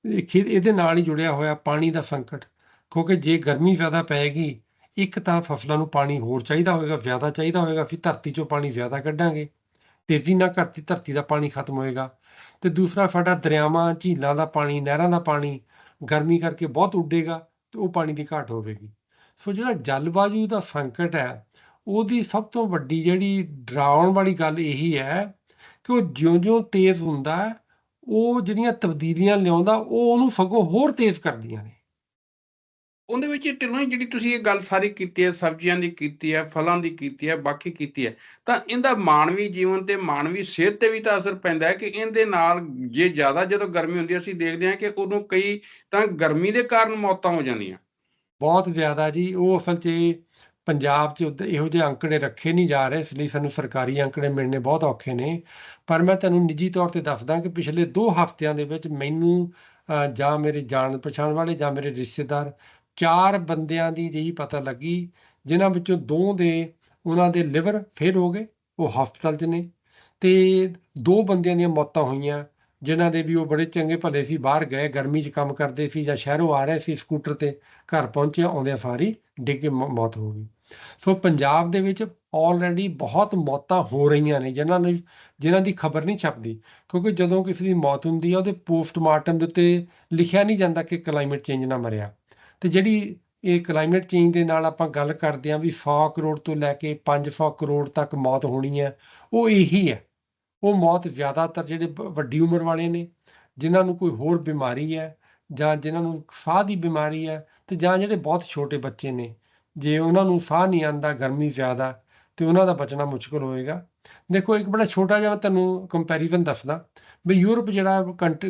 ਇਹ ਇਹਦੇ ਨਾਲ ਹੀ ਜੁੜਿਆ ਹੋਇਆ ਪਾਣੀ ਦਾ ਸੰਕਟ, ਕਿਉਂਕਿ ਜੇ ਗਰਮੀ ਜ਼ਿਆਦਾ ਪਏਗੀ ਇੱਕ ਤਾਂ ਫਸਲਾਂ ਨੂੰ ਪਾਣੀ ਹੋਰ ਚਾਹੀਦਾ ਹੋਵੇਗਾ, ਜ਼ਿਆਦਾ ਚਾਹੀਦਾ ਹੋਵੇਗਾ, ਫਿਰ ਧਰਤੀ 'ਚੋਂ ਪਾਣੀ ਜ਼ਿਆਦਾ ਕੱਢਾਂਗੇ। ਤੇਜ਼ੀ ਨਾਲ ਘਟਦੀ ਧਰਤੀ ਦਾ ਪਾਣੀ ਖਤਮ ਹੋਏਗਾ। ਤੇ ਦੂਸਰਾ, ਸਾਡਾ ਦਰਿਆਵਾਂ, ਝੀਲਾਂ ਦਾ ਪਾਣੀ, ਨਹਿਰਾਂ ਦਾ ਪਾਣੀ, ਗਰਮੀ ਕਰਕੇ ਬਹੁਤ ਉੱਡੇਗਾ ਤੇ ਉਹ ਪਾਣੀ ਦੀ ਘਾਟ ਹੋਵੇਗੀ। ਸੋ ਜਿਹੜਾ ਜਲਵਾਯੂ ਦਾ ਸੰਕਟ ਹੈ ਉਹਦੀ ਸਭ ਤੋਂ ਵੱਡੀ ਜਿਹੜੀ ਡਰਾਉਣ ਵਾਲੀ ਗੱਲ ਇਹੀ ਹੈ ਕਿ ਉਹ ਜਿਉਂ-ਜਿਉਂ ਤੇਜ਼ ਹੁੰਦਾ ਉਹ ਜਿਹੜੀਆਂ ਤਬਦੀਲੀਆਂ ਲਿਆਉਂਦਾ ਉਹ ਉਹਨੂੰ ਸਗੋਂ ਹੋਰ ਤੇਜ਼ ਕਰਦੀਆਂ ਨੇ। ਉਹਦੇ ਵਿੱਚ ਢਿੱਲੋਂ ਜਿਹੜੀ ਤੁਸੀਂ ਇਹ ਗੱਲ ਸਾਰੀ ਕੀਤੀ ਹੈ ਸਬਜ਼ੀਆਂ ਦੀ ਕੀਤੀ ਹੈ ਫਲਾਂ ਦੀ ਕੀਤੀ ਹੈ ਬਾਕੀ ਕੀਤੀ ਹੈ ਤਾਂ ਇਹਦਾ ਮਾਨਵੀ ਜੀਵਨ ਤੇ ਮਾਨਵੀ ਸਿਹਤ ਤੇ ਵੀ ਤਾਂ ਅਸਰ ਪੈਂਦਾ ਹੈ ਕਿ ਇਹਦੇ ਨਾਲ ਜੇ ਜ਼ਿਆਦਾ ਜਦੋਂ ਗਰਮੀ ਹੁੰਦੀ ਹੈ ਅਸੀਂ ਦੇਖਦੇ ਹਾਂ ਕਿ ਉਦੋਂ ਕਈ ਤਾਂ ਗਰਮੀ ਦੇ ਕਾਰਨ ਮੌਤਾਂ ਹੋ ਜਾਂਦੀਆਂ। ਬਹੁਤ ਜ਼ਿਆਦਾ ਜੀ ਉਹ ਅਸਲ 'ਚ ਪੰਜਾਬ 'ਚ ਉੱਧ- ਇਹੋ ਜਿਹੇ ਅੰਕੜੇ ਰੱਖੇ ਨਹੀਂ ਜਾ ਰਹੇ, ਇਸ ਲਈ ਸਾਨੂੰ ਸਰਕਾਰੀ ਅੰਕੜੇ ਮਿਲਣੇ ਬਹੁਤ ਔਖੇ ਨੇ। ਪਰ ਮੈਂ ਤੁਹਾਨੂੰ ਨਿੱਜੀ ਤੌਰ ਤੇ ਦੱਸਦਾ ਕਿ ਪਿਛਲੇ 2 ਹਫ਼ਤਿਆਂ ਦੇ ਵਿੱਚ ਮੈਨੂੰ ਜਾਂ ਮੇਰੇ ਜਾਣ ਪਛਾਣ ਵਾਲੇ ਜਾਂ ਮੇਰੇ ਰਿਸ਼ਤੇਦਾਰ ਚਾਰ ਬੰਦਿਆਂ ਦੀ ਜਿਹੀ ਪਤਾ ਲੱਗੀ, ਜਿਨ੍ਹਾਂ ਵਿੱਚੋਂ ਦੋ ਦੇ, ਉਹਨਾਂ ਦੇ ਲਿਵਰ ਫੇਲ ਹੋ ਗਏ, ਉਹ ਹਸਪਤਾਲ 'ਚ ਨੇ। ਤੇ ਦੋ ਬੰਦਿਆਂ ਦੀਆਂ ਮੌਤਾਂ ਹੋਈਆਂ। ਜਿਨ੍ਹਾਂ ਦੇ ਵੀ ਉਹ ਬੜੇ ਚੰਗੇ ਭਲੇ ਸੀ, ਬਾਹਰ ਗਏ, ਗਰਮੀ 'ਚ ਕੰਮ ਕਰਦੇ ਸੀ ਜਾਂ ਸ਼ਹਿਰੋਂ ਆ ਰਹੇ ਸੀ, ਸਕੂਟਰ ਤੇ ਘਰ ਪਹੁੰਚਿਆ ਆਉਂਦਿਆਂ ਸਾਰੀ ਡਿੱਗ ਕੇ ਮੌਤ ਹੋ ਗਈ। ਸੋ ਪੰਜਾਬ ਦੇ ਵਿੱਚ ਆਲਰੇਡੀ ਬਹੁਤ ਮੌਤਾਂ ਹੋ ਰਹੀਆਂ ਨੇ, ਜਿਨ੍ਹਾਂ ਨੂੰ, ਜਿਨ੍ਹਾਂ ਦੀ ਖਬਰ ਨਹੀਂ ਛਪਦੀ। ਕਿਉਂਕਿ ਜਦੋਂ ਕਿਸੇ ਦੀ ਮੌਤ ਹੁੰਦੀ ਆ, ਉਹਦੇ ਪੋਸਟਮਾਰਟਮ ਦੇ ਉੱਤੇ ਲਿਖਿਆ ਨਹੀਂ ਜਾਂਦਾ ਕਿ ਕਲਾਈਮੇਟ ਚੇਂਜ ਨਾਲ ਮਰਿਆ। ਤੇ ਜਿਹੜੀ ਇਹ ਕਲਾਈਮੇਟ ਚੇਂਜ ਦੇ ਨਾਲ ਆਪਾਂ ਗੱਲ ਕਰਦੇ ਹਾਂ ਵੀ 100 ਕਰੋੜ ਤੋਂ ਲੈ ਕੇ 500 ਕਰੋੜ ਤੱਕ ਮੌਤ ਹੋਣੀ ਹੈ ਉਹ ਇਹੀ ਹੈ। ਉਹ ਮੌਤ ਜ਼ਿਆਦਾਤਰ ਜਿਹੜੇ ਵੱਡੀ ਉਮਰ ਵਾਲੇ ਨੇ, ਜਿਨ੍ਹਾਂ ਨੂੰ ਕੋਈ ਹੋਰ ਬਿਮਾਰੀ ਹੈ ਜਾਂ ਜਿਨ੍ਹਾਂ ਨੂੰ ਸਾਹ ਦੀ ਬਿਮਾਰੀ ਹੈ ਤੇ ਜਾਂ ਜਿਹੜੇ ਬਹੁਤ ਛੋਟੇ ਬੱਚੇ ਨੇ, ਜੇ ਉਹਨਾਂ ਨੂੰ ਸਾਹ ਨਹੀਂ ਆਉਂਦਾ, ਗਰਮੀ ਜ਼ਿਆਦਾ, ਤੇ ਉਹਨਾਂ ਦਾ ਬਚਣਾ ਮੁਸ਼ਕਲ ਹੋਏਗਾ। ਦੇਖੋ, ਇੱਕ ਬੜਾ ਛੋਟਾ ਜਿਹਾ ਮੈਂ ਤੁਹਾਨੂੰ ਕੰਪੈਰੀਜ਼ਨ ਦੱਸਦਾ ਵੀ ਯੂਰਪ ਜਿਹੜਾ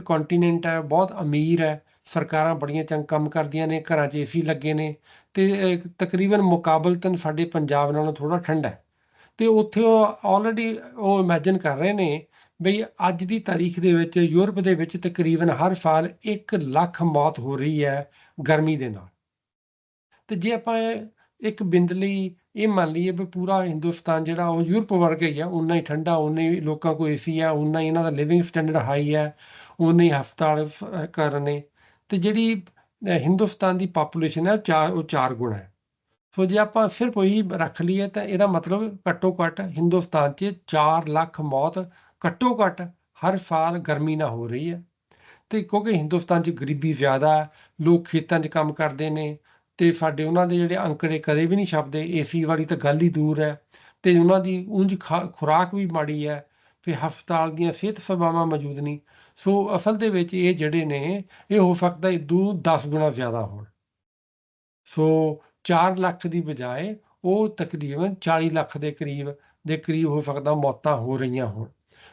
ਕੰਟੀਨੈਂਟ ਹੈ, ਬਹੁਤ ਅਮੀਰ ਹੈ, ਸਰਕਾਰਾਂ ਬੜੀਆਂ ਚੰਗ ਕੰਮ ਕਰਦੀਆਂ ਨੇ, ਘਰਾਂ 'ਚ ਏਸੀ ਲੱਗੇ ਨੇ, ਤੇ ਤਕਰੀਬਨ ਮੁਕਾਬਲਤਨ ਸਾਡੇ ਪੰਜਾਬ ਨਾਲੋਂ ਥੋੜਾ ਠੰਡਾ ਹੈ। ਤੇ ਉੱਥੇ ਉਹ ਆਲਰੇਡੀ ਉਹ ਇਮੇਜਿਨ ਕਰ ਰਹੇ ਨੇ ਬਈ ਅੱਜ ਦੀ ਤਾਰੀਖ ਦੇ ਵਿੱਚ ਯੂਰਪ ਦੇ ਵਿੱਚ ਤਕਰੀਬਨ ਹਰ ਸਾਲ 1 ਲੱਖ ਮੌਤ ਹੋ ਰਹੀ ਹੈ ਗਰਮੀ ਦੇ ਨਾਲ। ਤੇ ਜੇ ਆਪਾਂ ਇੱਕ ਬਿੰਦ ਲਈ ਇਹ ਮੰਨ ਲਈਏ ਵੀ ਪੂਰਾ ਹਿੰਦੁਸਤਾਨ ਜਿਹੜਾ ਉਹ ਯੂਰਪ ਵਰਗਾ ਹੀ ਆ ਉਨਾ ਹੀ ਠੰਡਾ ਉਨਾ ਹੀ ਲੋਕਾਂ ਕੋਲ ਏਸੀ ਆ ਉਨਾ ਹੀ ਇਹਨਾਂ ਦਾ ਲਿਵਿੰਗ ਸਟੈਂਡਰਡ ਹਾਈ ਹੈ ਉਨੇ ਹੀ ਹਸਪਤਾਲ ਕਰਨੇ ਕਰ ਤੇ ਜਿਹੜੀ ਹਿੰਦੁਸਤਾਨ ਦੀ ਪਾਪੂਲੇਸ਼ਨ ਹੈ, ਉਹ ਚਾਰ ਉਹ ਚਾਰ ਗੁਣਾ ਹੈ। ਸੋ ਜੇ ਆਪਾਂ ਸਿਰਫ ਉਹੀ ਰੱਖ ਲਈਏ ਤਾਂ ਇਹਦਾ ਮਤਲਬ ਘੱਟੋ ਘੱਟ ਹਿੰਦੁਸਤਾਨ 'ਚ 4 ਲੱਖ ਮੌਤ ਘੱਟੋ ਘੱਟ ਹਰ ਸਾਲ ਗਰਮੀ ਨਾਲ ਹੋ ਰਹੀ ਹੈ। ਤੇ ਕਿਉਂਕਿ ਹਿੰਦੁਸਤਾਨ 'ਚ ਗਰੀਬੀ ਜ਼ਿਆਦਾ ਹੈ, ਲੋਕ ਖੇਤਾਂ 'ਚ ਕੰਮ ਕਰਦੇ ਨੇ ਤੇ ਸਾਡੇ ਉਹਨਾਂ ਦੇ ਜਿਹੜੇ ਅੰਕੜੇ ਕਦੇ ਵੀ ਨਹੀਂ ਛਪਦੇ, ਏਸੀ ਵਾਲੀ ਤਾਂ ਗੱਲ ਹੀ ਦੂਰ ਹੈ ਤੇ ਉਹਨਾਂ ਦੀ ਉਂਝ ਖਾ- ਖੁਰਾਕ ਵੀ ਮਾੜੀ ਹੈ ਫਿਰ ਹਸਪਤਾਲ ਦੀਆਂ ਸਿਹਤ ਸੇਵਾਵਾਂ ਮੌਜੂਦ ਨਹੀਂ। ਸੋ ਅਸਲ ਦੇ ਵਿੱਚ ਇਹ ਜਿਹੜੇ ਨੇ, ਇਹ ਹੋ ਸਕਦਾ ਇਦੋਂ 10 ਗੁਣਾ ਜ਼ਿਆਦਾ ਹੋਣ। ਸੋ 4 ਲੱਖ ਦੀ ਬਜਾਏ ਉਹ ਤਕਰੀਬਨ 40 ਲੱਖ ਦੇ ਕਰੀਬ ਦੇ ਕਰੀਬ ਹੋ ਸਕਦਾ ਮੌਤਾਂ ਹੋ ਰਹੀਆਂ ਹੋਣ।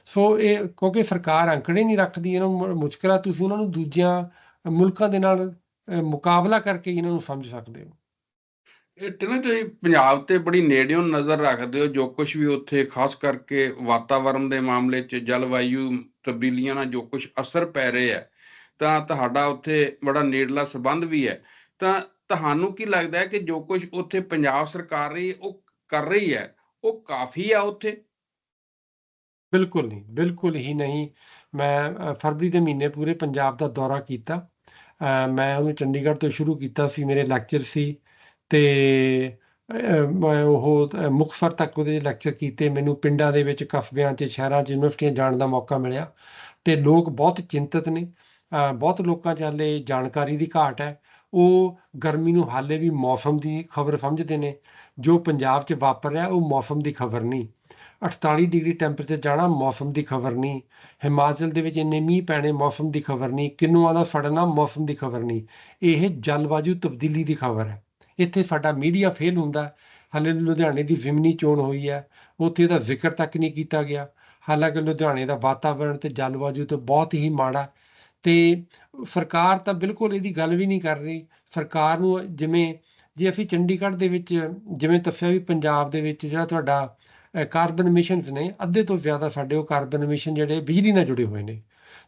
ਸੋ ਇਹ ਕਿਉਂਕਿ ਸਰਕਾਰ ਅੰਕੜੇ ਨਹੀਂ ਰੱਖਦੀ, ਇਹਨਾਂ ਨੂੰ ਮ- ਤੁਸੀਂ ਉਹਨਾਂ ਨੂੰ ਦੂਜਿਆਂ ਮੁਲਕਾਂ ਦੇ ਨਾਲ ਮੁਕਾਬਲਾ ਕਰਕੇ ਇਹਨਾਂ ਨੂੰ ਸਮਝ ਸਕਦੇ ਹੋ। ਇਹ ਢਿੱਲੋਂ ਤੁਸੀਂ ਪੰਜਾਬ ਤੇ ਬੜੀ ਨੇੜਿਓਂ ਨਜ਼ਰ ਰੱਖਦੇ ਹੋ, ਜੋ ਕੁਝ ਵੀ ਉੱਥੇ ਖਾਸ ਕਰਕੇ ਵਾਤਾਵਰਣ ਦੇ ਮਾਮਲੇ 'ਚ ਜਲਵਾਯੂ ਤਬਦੀਲੀਆਂ ਨਾਲ ਜੋ ਕੁਝ ਅਸਰ ਪੈ ਰਿਹਾ ਹੈ, ਤਾਂ ਤੁਹਾਡਾ ਉੱਥੇ ਬੜਾ ਨੇੜਲਾ ਸੰਬੰਧ ਵੀ ਹੈ। ਤਾਂ ਤੁਹਾਨੂੰ ਕੀ ਲੱਗਦਾ ਹੈ ਕਿ ਜੋ ਕੁਝ ਉੱਥੇ ਪੰਜਾਬ ਸਰਕਾਰ ਰਹੀ ਉਹ ਕਰ ਰਹੀ ਹੈ ਉਹ ਕਾਫੀ ਆ ਉੱਥੇ? ਬਿਲਕੁਲ ਨਹੀਂ ਬਿਲਕੁਲ ਹੀ ਨਹੀਂ। ਮੈਂ ਫਰਵਰੀ ਦੇ ਮਹੀਨੇ ਪੂਰੇ ਪੰਜਾਬ ਦਾ ਦੌਰਾ ਕੀਤਾ। ਮੈਂ ਉਹਨੂੰ ਚੰਡੀਗੜ੍ਹ ਤੋਂ ਸ਼ੁਰੂ ਕੀਤਾ ਸੀ ਮੇਰੇ ਲੈਕਚਰ ਸੀ ਤੇ ਮੈਂ ਉਹ ਅ, ਮੁਕਤਸਰ ਤੱਕ ਉਹਦੇ ਲੈਕਚਰ ਕੀਤੇ। ਮੈਨੂੰ ਪਿੰਡਾਂ ਦੇ ਵਿੱਚ ਕਸਬਿਆਂ 'ਚ ਸ਼ਹਿਰਾਂ 'ਚ ਯੂਨੀਵਰਸਿਟੀਆਂ ਜਾਣ ਦਾ ਮੌਕਾ ਮਿਲਿਆ ਤੇ ਲੋਕ ਬਹੁਤ ਚਿੰਤਤ ਨੇ। ਬਹੁਤ ਲੋਕਾਂ 'ਚ ਹਾਲੇ ਜਾਣਕਾਰੀ ਦੀ ਘਾਟ ਹੈ। ਉਹ ਗਰਮੀ ਨੂੰ ਹਾਲੇ ਵੀ ਮੌਸਮ ਦੀ ਖਬਰ ਸਮਝਦੇ ਨੇ। ਜੋ ਪੰਜਾਬ 'ਚ ਵਾਪਰ ਰਿਹਾ, ਉਹ ਮੌਸਮ ਦੀ ਖਬਰ ਨਹੀਂ। 48 ਡਿਗਰੀ ਟੈਂਪਰੇਚਰ ਜਾਣਾ, ਮੌਸਮ ਦੀ ਖਬਰ ਨਹੀਂ। ਹਿਮਾਚਲ ਦੇ ਵਿੱਚ ਇੰਨੇ ਮੀਂਹ ਪੈਣੇ, ਮੌਸਮ ਦੀ ਖਬਰ ਨਹੀਂ। ਕਿੰਨੂਆਂ ਦਾ ਸੜਨਾ, ਮੌਸਮ ਦੀ ਖਬਰ ਨਹੀਂ। ਇਹ ਜਲਵਾਯੂ ਤਬਦੀਲੀ ਦੀ ਖਬਰ ਹੈ। ਇੱਥੇ ਸਾਡਾ ਮੀਡੀਆ ਫੇਲ ਹੁੰਦਾ। ਹਾਲੇ ਲੁਧਿਆਣੇ ਦੀ ਜ਼ਿਮਨੀ ਚੋਣ ਹੋਈ ਹੈ। ਉੱਥੇ ਦਾ ਜ਼ਿਕਰ ਤੱਕ ਨਹੀਂ ਕੀਤਾ ਗਿਆ। ਹਾਲਾਂਕਿ ਲੁਧਿਆਣੇ ਦਾ ਵਾਤਾਵਰਣ ਤੇ ਜਲਵਾਯੂ ਤੋਂ ਬਹੁਤ ਹੀ ਮਾੜਾ ਤੇ ਸਰਕਾਰ ਤਾਂ ਬਿਲਕੁਲ ਇਹਦੀ ਗੱਲ ਵੀ ਨਹੀਂ ਕਰ ਰਹੀ। ਸਰਕਾਰ ਨੂੰ ਜਿਵੇਂ, ਜੇ ਅਸੀਂ ਚੰਡੀਗੜ੍ਹ ਦੇ ਵਿੱਚ ਜਿਵੇਂ ਦੱਸਿਆ ਵੀ ਪੰਜਾਬ ਦੇ ਵਿੱਚ ਜਿਹੜਾ ਤੁਹਾਡਾ ਕਾਰਬਨ ਐਮਿਸ਼ਨਸ ਨੇ, ਅੱਧੇ ਤੋਂ ਜ਼ਿਆਦਾ ਸਾਡੇ ਉਹ ਕਾਰਬਨ ਐਮਿਸ਼ਨ ਜਿਹੜੇ ਬਿਜਲੀ ਨਾਲ ਜੁੜੇ ਹੋਏ ਨੇ।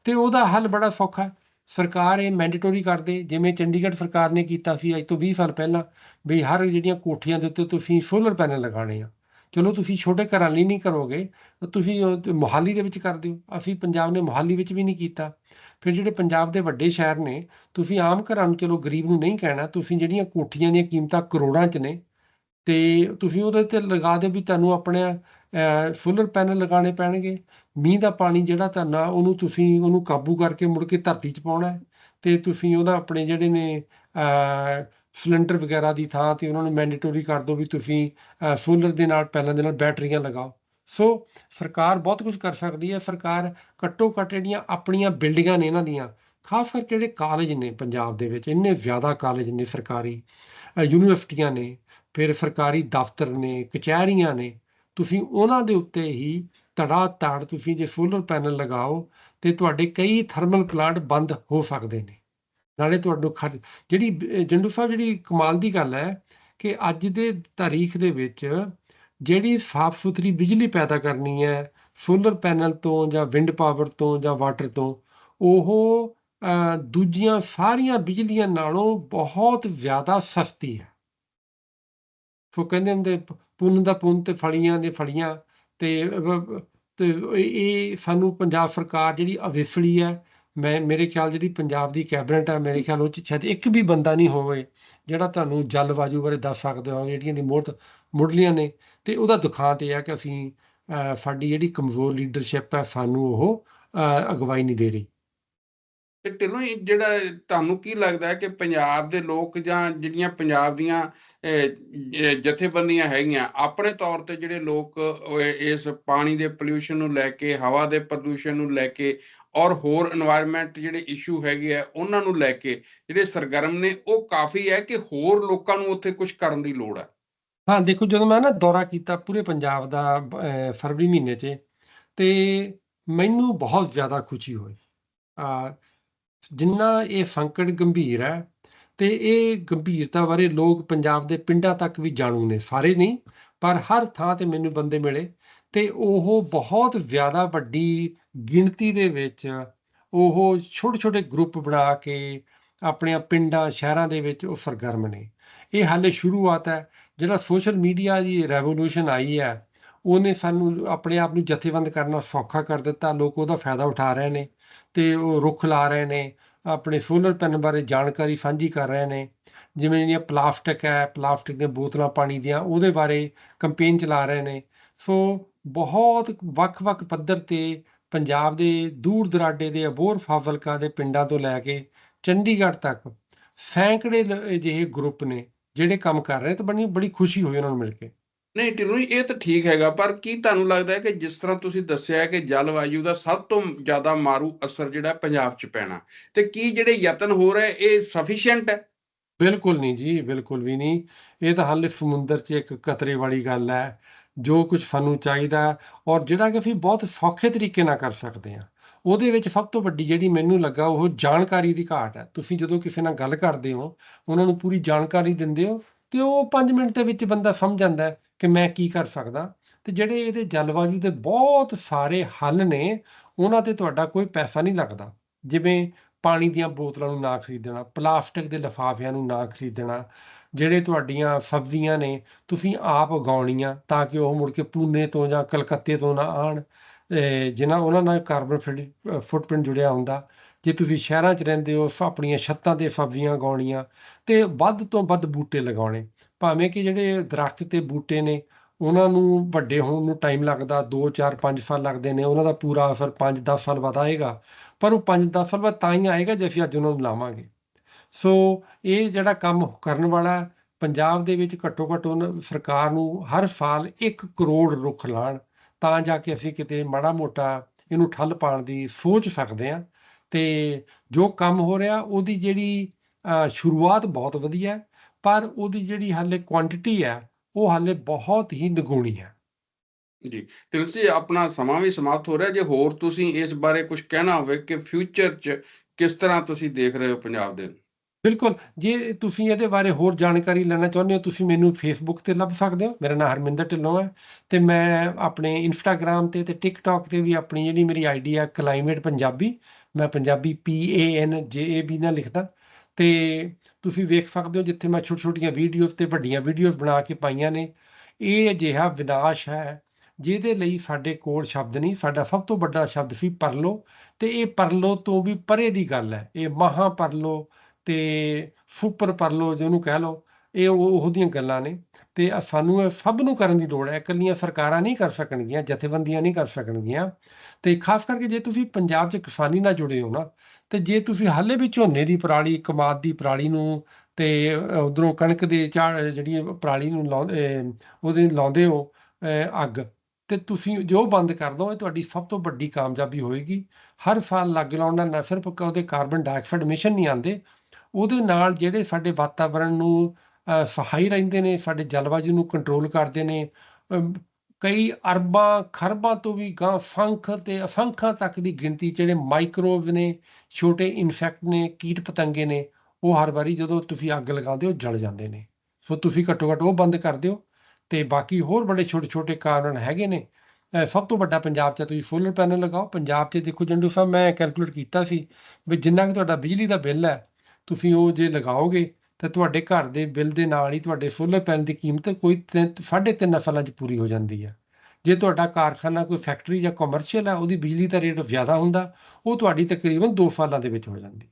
ਤੇ ਉਹਦਾ ਹੱਲ ਬੜਾ ਸੌਖਾ ਹੈ। ਸਰਕਾਰ ਇਹ ਮੈਂਡੇਟਰੀ ਕਰ ਦੇ ਜਿਵੇਂ ਚੰਡੀਗੜ੍ਹ ਸਰਕਾਰ ਨੇ ਕੀਤਾ ਸੀ ਅੱਜ ਤੋਂ 20 ਸਾਲ ਪਹਿਲਾਂ ਵੀ ਹਰ ਜਿਹੜੀਆਂ ਕੋਠੀਆਂ ਦੇ ਉੱਤੇ ਤੁਸੀਂ ਸੋਲਰ ਪੈਨਲ ਲਗਾਉਣੇ ਆ। ਚਲੋ ਤੁਸੀਂ ਛੋਟੇ ਘਰਾਂ ਲਈ ਨਹੀਂ ਕਰੋਗੇ, ਤੁਸੀਂ ਉਹ ਮੋਹਾਲੀ ਦੇ ਵਿੱਚ ਕਰ ਦਿਓ। ਅਸੀਂ ਪੰਜਾਬ ਨੇ ਮੋਹਾਲੀ ਵਿੱਚ ਵੀ ਨਹੀਂ ਕੀਤਾ। ਫਿਰ ਜਿਹੜੇ ਪੰਜਾਬ ਦੇ ਵੱਡੇ ਸ਼ਹਿਰ ਨੇ, ਤੁਸੀਂ ਆਮ ਘਰਾਂ ਨੂੰ ਚਲੋ ਗਰੀਬ ਨੂੰ ਨਹੀਂ ਕਹਿਣਾ, ਤੁਸੀਂ ਜਿਹੜੀਆਂ ਕੋਠੀਆਂ ਦੀਆਂ ਕੀਮਤਾਂ ਕਰੋੜਾਂ 'ਚ ਨੇ, ਤੇ ਤੁਸੀਂ ਉਹਦੇ ਤੇ ਲਗਾ ਦਿਓ ਵੀ ਤੁਹਾਨੂੰ ਆਪਣੇ ਸੋਲਰ ਪੈਨਲ ਲਗਾਉਣੇ ਪੈਣਗੇ, ਮੀਂਹ ਦਾ ਪਾਣੀ ਜਿਹੜਾ ਤੁਹਾਨੂੰ ਉਹਨੂੰ ਤੁਸੀਂ ਉਹਨੂੰ ਕਾਬੂ ਕਰਕੇ ਮੁੜ ਕੇ ਧਰਤੀ 'ਚ ਪਾਉਣਾ ਹੈ ਤੇ ਤੁਸੀਂ ਉਹਦਾ ਆਪਣੇ ਜਿਹੜੇ ਨੇ ਸਿਲੰਡਰ ਵਗੈਰਾ ਦੀ ਥਾਂ ਤੇ ਉਹਨਾਂ ਨੂੰ ਮੈਂਡੇਟਰੀ ਕਰ ਦਿਓ ਵੀ ਤੁਸੀਂ ਸੋਲਰ ਦੇ ਨਾਲ ਪੈਨਲ ਦੇ ਨਾਲ ਬੈਟਰੀਆਂ ਲਗਾਓ। ਸੋ ਸਰਕਾਰ ਬਹੁਤ ਕੁਝ ਕਰ ਸਕਦੀ ਹੈ। ਸਰਕਾਰ ਘੱਟੋ ਘੱਟ ਜਿਹੜੀਆਂ ਆਪਣੀਆਂ ਬਿਲਡਿੰਗਾਂ ਨੇ ਇਹਨਾਂ ਦੀਆਂ, ਖਾਸ ਕਰਕੇ ਜਿਹੜੇ ਕਾਲਜ ਨੇ ਪੰਜਾਬ ਦੇ ਵਿੱਚ, ਇੰਨੇ ਜ਼ਿਆਦਾ ਕਾਲਜ ਨੇ ਸਰਕਾਰੀ ਯੂਨੀਵਰਸਿਟੀਆਂ ਨੇ, ਫਿਰ ਸਰਕਾਰੀ ਦਫ਼ਤਰ ਨੇ, ਕਚਹਿਰੀਆਂ ਨੇ, ਤੁਸੀਂ ਉਹਨਾਂ ਦੇ ਉੱਤੇ ਹੀ ਧੜਾ ਧੜ ਤੁਸੀਂ ਜੇ ਸੋਲਰ ਪੈਨਲ ਲਗਾਓ, ਤੇ ਤੁਹਾਡੇ ਕਈ ਥਰਮਲ ਪਲਾਂਟ ਬੰਦ ਹੋ ਸਕਦੇ ਨੇ। ਨਾਲੇ ਤੁਹਾਨੂੰ ਖਰ ਜਿਹੜੀ ਜੰਡੂ ਸਾਹਿਬ, ਜਿਹੜੀ ਕਮਾਲ ਦੀ ਗੱਲ ਹੈ ਕਿ ਅੱਜ ਦੇ ਤਾਰੀਖ ਦੇ ਵਿੱਚ ਜਿਹੜੀ ਸਾਫ਼ ਸੁਥਰੀ ਬਿਜਲੀ ਪੈਦਾ ਕਰਨੀ ਹੈ ਸੋਲਰ ਪੈਨਲ ਤੋਂ ਜਾਂ ਵਿੰਡ ਪਾਵਰ ਤੋਂ ਜਾਂ ਵਾਟਰ ਤੋਂ, ਉਹ ਦੂਜੀਆਂ ਸਾਰੀਆਂ ਬਿਜਲੀਆਂ ਨਾਲੋਂ ਬਹੁਤ ਜ਼ਿਆਦਾ ਸਸਤੀ ਹੈ। ਸੋ ਕਹਿੰਦੇ ਹੁੰਦੇ, ਪੁੰਨ ਦਾ ਪੁੰਨ ਤੇ ਫਲੀਆਂ ਦੇ ਫਲੀਆਂ ਤੇ ਤੇ ਇਹ ਸਾਨੂੰ ਪੰਜਾਬ ਸਰਕਾਰ ਜਿਹੜੀ ਅਵੇਸਲੀ ਹੈ, ਮੈਂ, ਮੇਰੇ ਖਿਆਲ ਜਿਹੜੀ ਪੰਜਾਬ ਦੀ ਕੈਬਨਿਟ ਹੈ, ਮੇਰੇ ਖਿਆਲ ਉਹ 'ਚ ਸ਼ਾਇਦ ਇੱਕ ਵੀ ਬੰਦਾ ਨਹੀਂ ਹੋਵੇ, ਜਿਹੜਾ ਤੁਹਾਨੂੰ ਜਲਵਾਯੂ ਬਾਰੇ ਦੱਸ ਸਕਦੇ ਹੋ ਜਿਹੜੀਆਂ ਦੀ ਮੁੱਢ ਮੁੱਢਲੀਆਂ ਨੇ। ਤੇ ਉਹਦਾ ਦੁਖਾਂਤ ਇਹ ਹੈ ਕਿ ਅਸੀਂ ਸਾਡੀ ਜਿਹੜੀ ਕਮਜ਼ੋਰ ਲੀਡਰਸ਼ਿਪ ਹੈ, ਸਾਨੂੰ ਉਹ ਅਗਵਾਈ ਨਹੀਂ ਦੇ ਰਹੀ। ਤੇ ਢਿੱਲੋਂ ਜਿਹੜਾ ਤੁਹਾਨੂੰ ਕੀ ਲੱਗਦਾ ਕਿ ਪੰਜਾਬ ਦੇ ਲੋਕ ਜਾਂ ਜਿਹੜੀਆਂ ਪੰਜਾਬ ਦੀਆਂ ਜਥੇਬੰਦੀਆਂ ਹੈਗੀਆਂ, ਆਪਣੇ ਤੌਰ ਤੇ ਜਿਹੜੇ ਲੋਕ ਇਸ ਪਾਣੀ ਦੇ ਪੋਲੂਸ਼ਨ ਨੂੰ ਲੈ ਕੇ, ਹਵਾ ਦੇ ਪ੍ਰਦੂਸ਼ਣ ਨੂੰ ਲੈ ਕੇ ਔਰ ਹੋਰ এনवायरमेंट ਜਿਹੜੇ ਇਸ਼ੂ ਹੈਗੇ ਆ, ਉਹਨਾਂ ਨੂੰ ਲੈ ਕੇ ਜਿਹੜੇ ਸਰਗਰਮ ਨੇ, ਉਹ ਕਾਫੀ ਹੈ ਕਿ ਹੋਰ ਲੋਕਾਂ ਨੂੰ ਉੱਥੇ ਕੁਝ ਕਰਨ ਦੀ ਲੋੜ ਹੈ। ਹਾਂ ਦੇਖੋ ਜਦੋਂ ਮੈਂ ਨਾ ਦੌਰਾ ਕੀਤਾ ਪੂਰੇ ਪੰਜਾਬ ਦਾ ਅਹ, ਫਰਵਰੀ ਮਹੀਨੇ 'ਚ ਤੇ ਮੈਨੂੰ ਬਹੁਤ ਜ਼ਿਆਦਾ ਖੁਸ਼ੀ ਹੋਈ। ਆ ਜਿੰਨਾ ਇਹ ਸੰਕਟ ਗੰਭੀਰ ਹੈ ਤੇ ਇਹ ਗੰਭੀਰਤਾ ਬਾਰੇ ਲੋਕ ਪੰਜਾਬ ਦੇ ਪਿੰਡਾਂ ਤੱਕ ਵੀ ਜਾਣੂ ਨੇ ਸਾਰੇ ਨਹੀਂ ਪਰ ਹਰ ਥਾਂ ਤੇ ਮੈਨੂੰ ਬੰਦੇ ਮਿਲੇ ਤੇ ਉਹ ਬਹੁਤ ਜ਼ਿਆਦਾ ਵੱਡੀ ਗਿਣਤੀ ਦੇ ਵਿੱਚ ਉਹ ਛੋਟੇ ਛੋਟੇ ਗਰੁੱਪ ਬਣਾ ਕੇ ਆਪਣੀਆਂ ਪਿੰਡਾਂ ਸ਼ਹਿਰਾਂ ਦੇ ਵਿੱਚ ਉਹ ਸਰਗਰਮ ਨੇ। ਇਹ ਹਾਲੇ ਸ਼ੁਰੂਆਤ ਹੈ ਜਿਹੜਾ ਸੋਸ਼ਲ ਮੀਡੀਆ ਦੀ ਰੈਵੋਲੂਸ਼ਨ ਆਈ ਹੈ, ਉਹਨੇ ਸਾਨੂੰ ਆਪਣੇ ਆਪ ਨੂੰ ਜਥੇਬੰਦ ਕਰਨਾ ਸੌਖਾ ਕਰ ਦਿੱਤਾ, ਲੋਕ ਉਹਦਾ ਫਾਇਦਾ ਉਠਾ ਰਹੇ ਨੇ ਤੇ ਉਹ ਰੁੱਖ ਲਾ ਰਹੇ ਨੇ, ਆਪਣੇ ਸੋਲਰ ਪੈਨਲ ਬਾਰੇ ਜਾਣਕਾਰੀ ਸਾਂਝੀ ਕਰ ਰਹੇ ਨੇ, ਜਿਵੇਂ ਜਿਹੜੀਆਂ ਪਲਾਸਟਿਕ ਹੈ ਪਲਾਸਟਿਕ ਦੀਆਂ ਬੋਤਲਾਂ ਪਾਣੀ ਦੀਆਂ, ਉਹਦੇ ਬਾਰੇ ਕੰਪੇਨ ਚਲਾ ਰਹੇ ਨੇ, ਸੋ ਬਹੁਤ ਵੱਖ-ਵੱਖ ਪੱਧਰ ਤੇ ਪੰਜਾਬ ਦੇ ਦੂਰ ਦਰਾਡੇ ਦੇ ਅਬੋਰ ਫਾਜ਼ਿਲਕਾ ਦੇ ਪਿੰਡਾਂ ਤੋਂ ਲੈ ਕੇ ਚੰਡੀਗੜ੍ਹ ਤੱਕ ਸੈਂਕੜੇ ਲ- ਅਜਿਹੇ ਗਰੁੱਪ ਨੇ ਜਿਹੜੇ ਕੰਮ ਕਰ ਰਹੇ ਤੇ ਬੜੀ ਬੜੀ ਖੁਸ਼ੀ ਹੋਈ ਉਹਨਾਂ ਨੂੰ ਮਿਲ ਕੇ। ਨਹੀਂ ਢਿੱਲੋਂ ਜੀ, ਇਹ ਤਾਂ ਠੀਕ ਹੈਗਾ ਪਰ ਕੀ ਤੁਹਾਨੂੰ ਲੱਗਦਾ ਹੈ ਕਿ ਜਿਸ ਤਰ੍ਹਾਂ ਤੁਸੀਂ ਦੱਸਿਆ ਕਿ ਜਲਵਾਯੂ ਦਾ ਸਭ ਤੋਂ ਜ਼ਿਆਦਾ ਮਾਰੂ ਅਸਰ ਜਿਹੜਾ ਪੰਜਾਬ 'ਚ ਪੈਣਾ ਤੇ ਕੀ ਜਿਹੜੇ ਯਤਨ ਹੋ ਰਹੇ ਇਹ ਸਫੀਸ਼ੀਐਂਟ ਹੈ? ਬਿਲਕੁਲ ਨਹੀਂ ਜੀ ਬਿਲਕੁਲ ਵੀ ਨਹੀਂ। ਇਹ ਤਾਂ ਹਾਲੇ ਸਮੁੰਦਰ 'ਚ ਇੱਕ ਕਤਰੇ ਵਾਲੀ ਗੱਲ ਹੈ ਜੋ ਕੁਝ ਸਾਨੂੰ ਚਾਹੀਦਾ ਔਰ ਜਿਹੜਾ ਕਿ ਅਸੀਂ ਬਹੁਤ ਸੌਖੇ ਤਰੀਕੇ ਨਾਲ ਕਰ ਸਕਦੇ ਹਾਂ। ਉਹਦੇ ਵਿੱਚ ਸਭ ਤੋਂ ਵੱਡੀ ਜਿਹੜੀ ਮੈਨੂੰ ਲੱਗਾ ਉਹ ਜਾਣਕਾਰੀ ਦੀ ਘਾਟ ਹੈ। ਤੁਸੀਂ ਜਦੋਂ ਕਿਸੇ ਨਾਲ ਗੱਲ ਕਰਦੇ ਹੋ, ਉਹਨਾਂ ਨੂੰ ਪੂਰੀ ਜਾਣਕਾਰੀ ਦਿੰਦੇ ਹੋ ਤੇ ਉਹ 5 ਮਿੰਟ ਦੇ ਵਿੱਚ ਬੰਦਾ ਸਮਝ ਜਾਂਦਾ ਕਿ ਮੈਂ ਕੀ ਕਰ ਸਕਦਾ। ਤੇ ਜਿਹੜੇ ਇਹਦੇ ਜਲਵਾਯੂ ਦੇ ਬਹੁਤ ਸਾਰੇ ਹੱਲ ਨੇ, ਉਹਨਾਂ ਤੇ ਤੁਹਾਡਾ ਕੋਈ ਪੈਸਾ ਨਹੀਂ ਲੱਗਦਾ। ਜਿਵੇਂ ਪਾਣੀ ਦੀਆਂ ਬੋਤਲਾਂ ਨੂੰ ਨਾ ਖਰੀਦਣਾ, ਪਲਾਸਟਿਕ ਦੇ ਲਿਫਾਫਿਆਂ ਨੂੰ ਨਾ ਖਰੀਦਣਾ, ਜਿਹੜੇ ਤੁਹਾਡੀਆਂ ਸਬਜ਼ੀਆਂ ਨੇ, ਤੁਸੀਂ ਆਪ ਉਗਾਉਣੀਆਂ ਤਾਂ ਕਿ ਉਹ ਮੁੜ ਕੇ ਪੂਨੇ ਤੋਂ ਜਾਂ ਕਲਕੱਤੇ ਤੋਂ ਨਾ ਆਣ ਜਿਨ੍ਹਾਂ ਉਹਨਾਂ ਨਾਲ ਕਾਰਬਨ ਫੁੱਟਪ੍ਰਿੰਟ ਜੁੜਿਆ ਹੁੰਦਾ, ਜੇ ਤੁਸੀਂ ਸ਼ਹਿਰਾਂ 'ਚ ਰਹਿੰਦੇ ਹੋ ਸ- ਆਪਣੀਆਂ ਛੱਤਾਂ ਤੇ ਸਬਜ਼ੀਆਂ ਉਗਾਉਣੀਆਂ, ਤੇ ਵੱਧ ਤੋਂ ਵੱਧ ਬੂਟੇ ਲਗਾਉਣੇ। ਭਾਵੇਂ ਕਿ ਜਿਹੜੇ ਦਰਖਤ ਤੇ ਬੂਟੇ ਨੇ, ਉਹਨਾਂ ਨੂੰ ਵੱਡੇ ਹੋਣ ਨੂੰ ਟਾਈਮ ਲੱਗਦਾ 2 4 5 ਸਾਲ ਲੱਗਦੇ ਨੇ, ਉਹਨਾਂ ਦਾ ਪੂਰਾ ਅਸਰ 5 10 ਸਾਲ ਬਾਅਦ ਆਏਗਾ। ਪਰ ਉਹ 5 10 ਸਾਲ ਬਾਅਦ ਤਾਂ ਹੀ ਆਏਗਾ ਜੇ ਅਸੀਂ ਅੱਜ ਉਹਨਾਂ ਨੂੰ ਲਾਵਾਂਗੇ। ਸੋ ਇਹ ਜਿਹੜਾ ਕੰਮ ਕਰਨ ਵਾਲਾ ਪੰਜਾਬ ਦੇ ਵਿੱਚ ਘੱਟੋ ਘੱਟ ਉਹਨਾਂ, ਸਰਕਾਰ ਨੂੰ ਹਰ ਸਾਲ 1 ਕਰੋੜ ਰੁੱਖ ਲਾਉਣ। ਤਾਂ ਜਾ ਕੇ ਅਸੀਂ ਕਿਤੇ ਮਾੜਾ ਮੋਟਾ ਇਹਨੂੰ ਠੱਲ ਪਾਉਣ ਦੀ ਸੋਚ ਸਕਦੇ ਹਾਂ ਤੇ ਜੋ ਕੰਮ ਹੋ ਰਿਹਾ ਉਹਦੀ ਜਿਹੜੀ ਸ਼ੁਰੂਆਤ ਬਹੁਤ ਵਧੀਆ ਹੈ, ਪਰ ਉਹਦੀ ਜਿਹੜੀ ਹਾਲੇ ਕੁਆਂਟੀਟੀ ਹੈ, ਉਹ ਹਾਲੇ ਬਹੁਤ ਹੀ ਨਿਗੂਣੀ ਹੈ। ਜੀ, ਤੇ ਤੁਸੀਂ ਆਪਣਾ ਸਮਾਂ ਵੀ ਸਮਾਪਤ ਹੋ ਰਿਹਾ, ਜੇ ਹੋਰ ਤੁਸੀਂ ਇਸ ਬਾਰੇ ਕੁਝ ਕਹਿਣਾ ਹੋਵੇ ਕਿ ਫਿਊਚਰ 'ਚ ਕਿਸ ਤਰ੍ਹਾਂ ਤੁਸੀਂ ਦੇਖ ਰਹੇ ਹੋ ਪੰਜਾਬ ਦੇ ਬਿਲਕੁਲ। ਜੇ ਤੁਸੀਂ ਇਹਦੇ ਬਾਰੇ ਹੋਰ ਜਾਣਕਾਰੀ ਲੈਣਾ ਚਾਹੁੰਦੇ ਹੋ, ਤੁਸੀਂ ਮੈਨੂੰ ਫੇਸਬੁੱਕ ਤੇ ਲੱਭ ਸਕਦੇ ਹੋ। ਮੇਰਾ ਨਾਮ ਹਰਮਿੰਦਰ ਢਿੱਲੋਂ ਹੈ ਤੇ ਮੈਂ ਆਪਣੇ ਇੰਸਟਾਗ੍ਰam ਤੇ ਤੇ ਟਿਕਟੌਕ ਤੇ ਵੀ ਆਪਣੀ ਜਿਹੜੀ ਮੇਰੀ ਆਈਡੀ ਹੈ ਕਲਾਈਮੇਟ ਪੰਜਾਬੀ ਮੈਂ ਪੰਜਾਬੀ ਪੀ ਏ ਐਨ ਜੇ ਏ ਬੀ ਨਾਲ ਲਿਖਦਾ। ਤੇ ਤੁਸੀਂ ਵੇਖ ਸਕਦੇ ਹੋ ਜਿੱਥੇ ਮੈਂ ਛੋਟੀ ਛੋਟੀਆਂ ਵੀਡੀਓਜ਼ ਤੇ ਵੱਡੀਆਂ ਵੀਡੀਓਜ਼ ਬਣਾ ਕੇ ਪਾਈਆਂ ਨੇ। ਇਹ ਅਜਿਹਾ ਵਿਨਾਸ਼ ਹੈ ਜਿਹਦੇ ਲਈ ਸਾਡੇ ਕੋਲ ਸ਼ਬਦ ਨਹੀਂ, ਸਾਡਾ ਸਭ ਤੋਂ ਵੱਡਾ ਸ਼ਬਦ ਸੀ ਪਰਲੋ। ਤੇ ਇਹ ਪਰਲੋ ਤੋਂ ਵੀ ਪਰੇ ਦੀ ਗੱਲ ਹੈ। ਇਹ ਮਹਾ ਪਰਲੋ ਤੇ ਸੁਪਰ ਪਰਲੋ ਜਿਹਨੂੰ ਕਹਿ ਲਓ, ਇਹ ਉਹ, ਉਹਦੀਆਂ ਗੱਲਾਂ ਨੇ। ਤੇ ਸਾਨੂੰ ਇਹ ਸਭ ਨੂੰ ਕਰਨ ਦੀ ਲੋੜ ਹੈ, ਇਕੱਲੀਆਂ ਸਰਕਾਰਾਂ ਨਹੀਂ ਕਰ ਸਕਣਗੀਆਂ, ਜਥੇਬੰਦੀਆਂ ਨਹੀਂ ਕਰ ਸਕਣਗੀਆਂ। ਤੇ ਖਾਸ ਕਰਕੇ ਜੇ ਤੁਸੀਂ ਪੰਜਾਬ 'ਚ ਕਿਸਾਨੀ ਨਾਲ ਜੁੜੇ ਹੋ ਨਾ, ਤੇ ਜੇ ਤੁਸੀਂ ਹਾਲੇ ਵੀ ਝੋਨੇ ਦੀ ਪਰਾਲੀ, ਕਮਾਦ ਦੀ ਪਰਾਲੀ ਨੂੰ ਤੇ ਉਧਰੋਂ ਕਣਕ ਦੇ ਝਾੜ ਜਿਹੜੀ ਪਰਾਲੀ ਨੂੰ ਲਾਉਂਦੇ ਉਹਦੇ ਲਾਉਂਦੇ ਹੋ ਅੱਗ, ਤੇ ਤੁਸੀਂ ਜੋ ਬੰਦ ਕਰ ਦੋ, ਇਹ ਤੁਹਾਡੀ ਸਭ ਤੋਂ ਵੱਡੀ ਕਾਮਯਾਬੀ ਹੋਏਗੀ। ਹਰ ਸਾਲ ਲੱਗ ਲਾਉਣ ਨਾਲ ਨਾ ਸਿਰਫ ਉਹਦੇ ਕਾਰਬਨ ਡਾਈਆਕਸਾਈਡ ਮਿਸ਼ਨ ਨਹੀਂ ਆਉਂਦੇ ਉਹਦੇ ਨਾਲ ਜਿਹੜੇ ਸਾਡੇ ਵਾਤਾਵਰਣ ਨੂੰ ਸਹਾਈ ਰਹਿੰਦੇ ਨੇ, ਸਾਡੇ ਜਲਵਾਯੂ ਨੂੰ ਕੰਟਰੋਲ ਕਰਦੇ ਨੇ ਕਈ ਅਰਬਾਂ, ਖਰਬਾਂ ਤੋਂ ਵੀ ਗਾਂ ਸੰਖ ਤੇ ਅਸੰਖਾਂ ਤੱਕ ਦੀ ਗਿਣਤੀ ਜਿਹੜੇ ਮਾਈਕਰੋਵ ਨੇ, ਛੋਟੇ ਇਨਸੈਕਟ ਨੇ, ਕੀਟ ਪਤੰਗੇ ਨੇ, ਉਹ ਹਰ ਵਾਰੀ ਜਦੋਂ ਤੁਸੀਂ ਅੱਗ ਲਗਾਉਂਦੇ ਹੋ, ਜਲ ਜਾਂਦੇ ਨੇ। ਸੋ ਤੁਸੀਂ ਘੱਟੋ ਘੱਟ ਉਹ ਬੰਦ ਕਰ ਦਿਓ ਤੇ ਬਾਕੀ ਹੋਰ ਬੜੇ ਛੋਟੇ ਛੋਟੇ ਕਾਰਨ ਹੈਗੇ ਨੇ। ਸਭ ਤੋਂ ਵੱਡਾ ਪੰਜਾਬ 'ਚ ਤੁਸੀਂ ਸੋਲਰ ਪੈਨਲ ਲਗਾਓ। ਪੰਜਾਬ 'ਚ ਦੇਖੋ ਜੰਡੂ ਸਾਹਿਬ, ਮੈਂ ਕੈਲਕੂਲੇਟ ਕੀਤਾ ਸੀ ਵੀ ਜਿੰਨਾ ਕਿ ਤੁਹਾਡਾ ਬਿਜਲੀ ਦਾ ਬਿੱਲ ਹੈ ਤੁਸੀਂ ਉਹ ਜੇ ਲਗਾਓਗੇ ਤਾਂ ਤੁਹਾਡੇ ਘਰ ਦੇ ਬਿੱਲ ਦੇ ਨਾਲ ਹੀ ਤੁਹਾਡੇ ਸੋਲਰ ਪੈਨਲ ਦੀ ਕੀਮਤ ਕੋਈ ਤਿੰਨ- ਸਾਢੇ ਤਿੰਨ ਸਾਲਾਂ 'ਚ ਪੂਰੀ ਹੋ ਜਾਂਦੀ ਹੈ ਜੇ ਤੁਹਾਡਾ ਕਾਰਖਾਨਾ ਕੋਈ ਫੈਕਟਰੀ ਜਾਂ ਕਮਰਸ਼ੀਅਲ ਹੈ ਉਹਦੀ ਬਿਜਲੀ ਦਾ ਰੇਟ ਜ਼ਿਆਦਾ ਹੁੰਦਾ, ਉਹ ਤੁਹਾਡੀ ਤਕਰੀਬਨ 2 ਸਾਲਾਂ ਦੇ ਵਿੱਚ ਹੋ ਜਾਂਦੀ।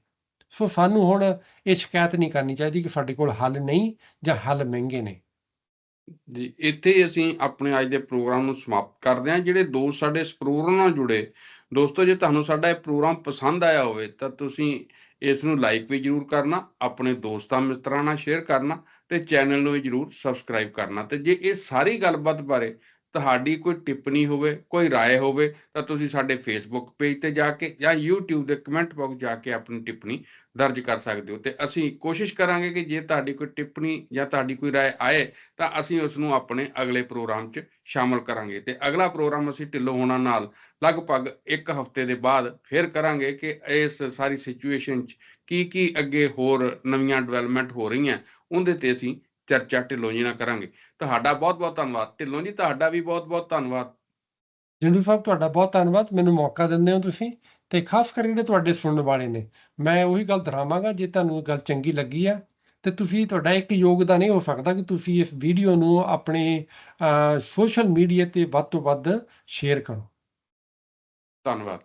ਸੋ ਸਾਨੂੰ ਹੁਣ ਇਹ ਸ਼ਿਕਾਇਤ ਨਹੀਂ ਕਰਨੀ ਚਾਹੀਦੀ ਕਿ ਸਾਡੇ ਕੋਲ ਹੱਲ ਨਹੀਂ ਜਾਂ ਹੱਲ ਮਹਿੰਗੇ ਨੇ। ਜੀ, ਇੱਥੇ ਅਸੀਂ ਆਪਣੇ ਅੱਜ ਦੇ ਪ੍ਰੋਗਰਾਮ ਨੂੰ ਸਮਾਪਤ ਕਰਦੇ ਹਾਂ। ਜਿਹੜੇ ਦੋਸਤ ਸਾਡੇ ਇਸ ਪ੍ਰੋਗਰਾਮ ਨਾਲ ਜੁੜੇ, ਦੋਸਤੋ, ਜੇ ਤੁਹਾਨੂੰ ਸਾਡਾ ਇਹ ਪ੍ਰੋਗਰਾਮ ਪਸੰਦ ਆਇਆ ਹੋਵੇ ਤਾਂ ਤੁਸੀਂ ਇਸ ਨੂੰ ਲਾਈਕ ਵੀ ਜਰੂਰ ਕਰਨਾ, ਆਪਣੇ ਦੋਸਤਾਂ, ਮਿੱਤਰਾਂ ਨਾਲ ਸ਼ੇਅਰ ਕਰਨਾ ਤੇ ਚੈਨਲ ਨੂੰ ਵੀ ਜਰੂਰ ਸਬਸਕ੍ਰਾਈਬ ਕਰਨਾ ਤੇ ਜੇ ਇਹ ਸਾਰੀ ਗੱਲਬਾਤ ਬਾਰੇ ਤੁਹਾਡੀ ਕੋਈ ਟਿੱਪਣੀ ਹੋਵੇ ਕੋਈ رائے ਹੋਵੇ ਤਾਂ ਤੁਸੀਂ ਸਾਡੇ ਫੇਸਬੁੱਕ ਪੇਜ ਤੇ ਜਾ ਕੇ ਜਾਂ YouTube ਦੇ ਕਮੈਂਟ ਬਾਕਸ ਜਾ ਕੇ ਆਪਣੀ ਟਿੱਪਣੀ ਦਰਜ ਕਰ ਸਕਦੇ ਹੋ ਤੇ ਅਸੀਂ ਕੋਸ਼ਿਸ਼ ਕਰਾਂਗੇ ਕਿ ਜੇ ਤੁਹਾਡੀ ਕੋਈ ਟਿੱਪਣੀ ਜਾਂ ਤੁਹਾਡੀ ਕੋਈ رائے ਆਏ ਤਾਂ ਅਸੀਂ ਉਸ ਨੂੰ ਆਪਣੇ ਅਗਲੇ ਪ੍ਰੋਗਰਾਮ 'ਚ ਸ਼ਾਮਲ ਕਰਾਂਗੇ ਤੇ ਅਗਲਾ ਪ੍ਰੋਗਰਾਮ ਅਸੀਂ ਢਿੱਲੋਂ ਹੋਣਾ ਨਾਲ ਲਗਭਗ ਇੱਕ ਹਫ਼ਤੇ ਦੇ ਬਾਅਦ ਫਿਰ ਕਰਾਂਗੇ ਕਿ ਇਸ ਸਾਰੀ ਸਿਚੁਏਸ਼ਨ 'ਚ ਕੀ ਕੀ ਅੱਗੇ ਹੋਰ ਨਵੀਆਂ ਡਿਵੈਲਪਮੈਂਟ ਹੋ ਰਹੀਆਂ ਉਹਦੇ ਤੇ ਅਸੀਂ ਚਰਚਾ ਢਿੱਲੋਂ ਜੀ ਨਾਲ ਕਰਾਂਗੇ ਤੁਹਾਡਾ ਬਹੁਤ ਬਹੁਤ ਧੰਨਵਾਦ। ਢਿੱਲੋਂ ਜੀ ਤੁਹਾਡਾ ਵੀ ਬਹੁਤ ਬਹੁਤ ਧੰਨਵਾਦ। ਜਿੰਦੂ ਸਾਹਿਬ ਤੁਹਾਡਾ ਬਹੁਤ ਧੰਨਵਾਦ। ਮੈਨੂੰ ਮੌਕਾ ਦਿੰਦੇ ਹੋ ਤੁਸੀਂ ਤੇ ਖਾਸ ਕਰਕੇ ਜਿਹੜੇ ਤੁਹਾਡੇ ਸੁਣਨ ਵਾਲੇ ਨੇ। ਮੈਂ ਉਹੀ ਗੱਲ ਦੁਹਰਾਵਾਂਗਾ ਜੇ ਤੁਹਾਨੂੰ ਇਹ ਗੱਲ ਚੰਗੀ ਲੱਗੀ ਆ ਤੇ ਤੁਸੀਂ ਤੁਹਾਡਾ ਇੱਕ ਯੋਗਦਾਨ ਇਹ ਹੋ ਸਕਦਾ ਕਿ ਤੁਸੀਂ ਇਸ ਵੀਡੀਓ ਨੂੰ ਆਪਣੇ ਸੋਸ਼ਲ ਮੀਡੀਆ ਤੇ ਵੱਧ ਤੋਂ ਵੱਧ ਸ਼ੇਅਰ ਕਰੋ। ਧੰਨਵਾਦ।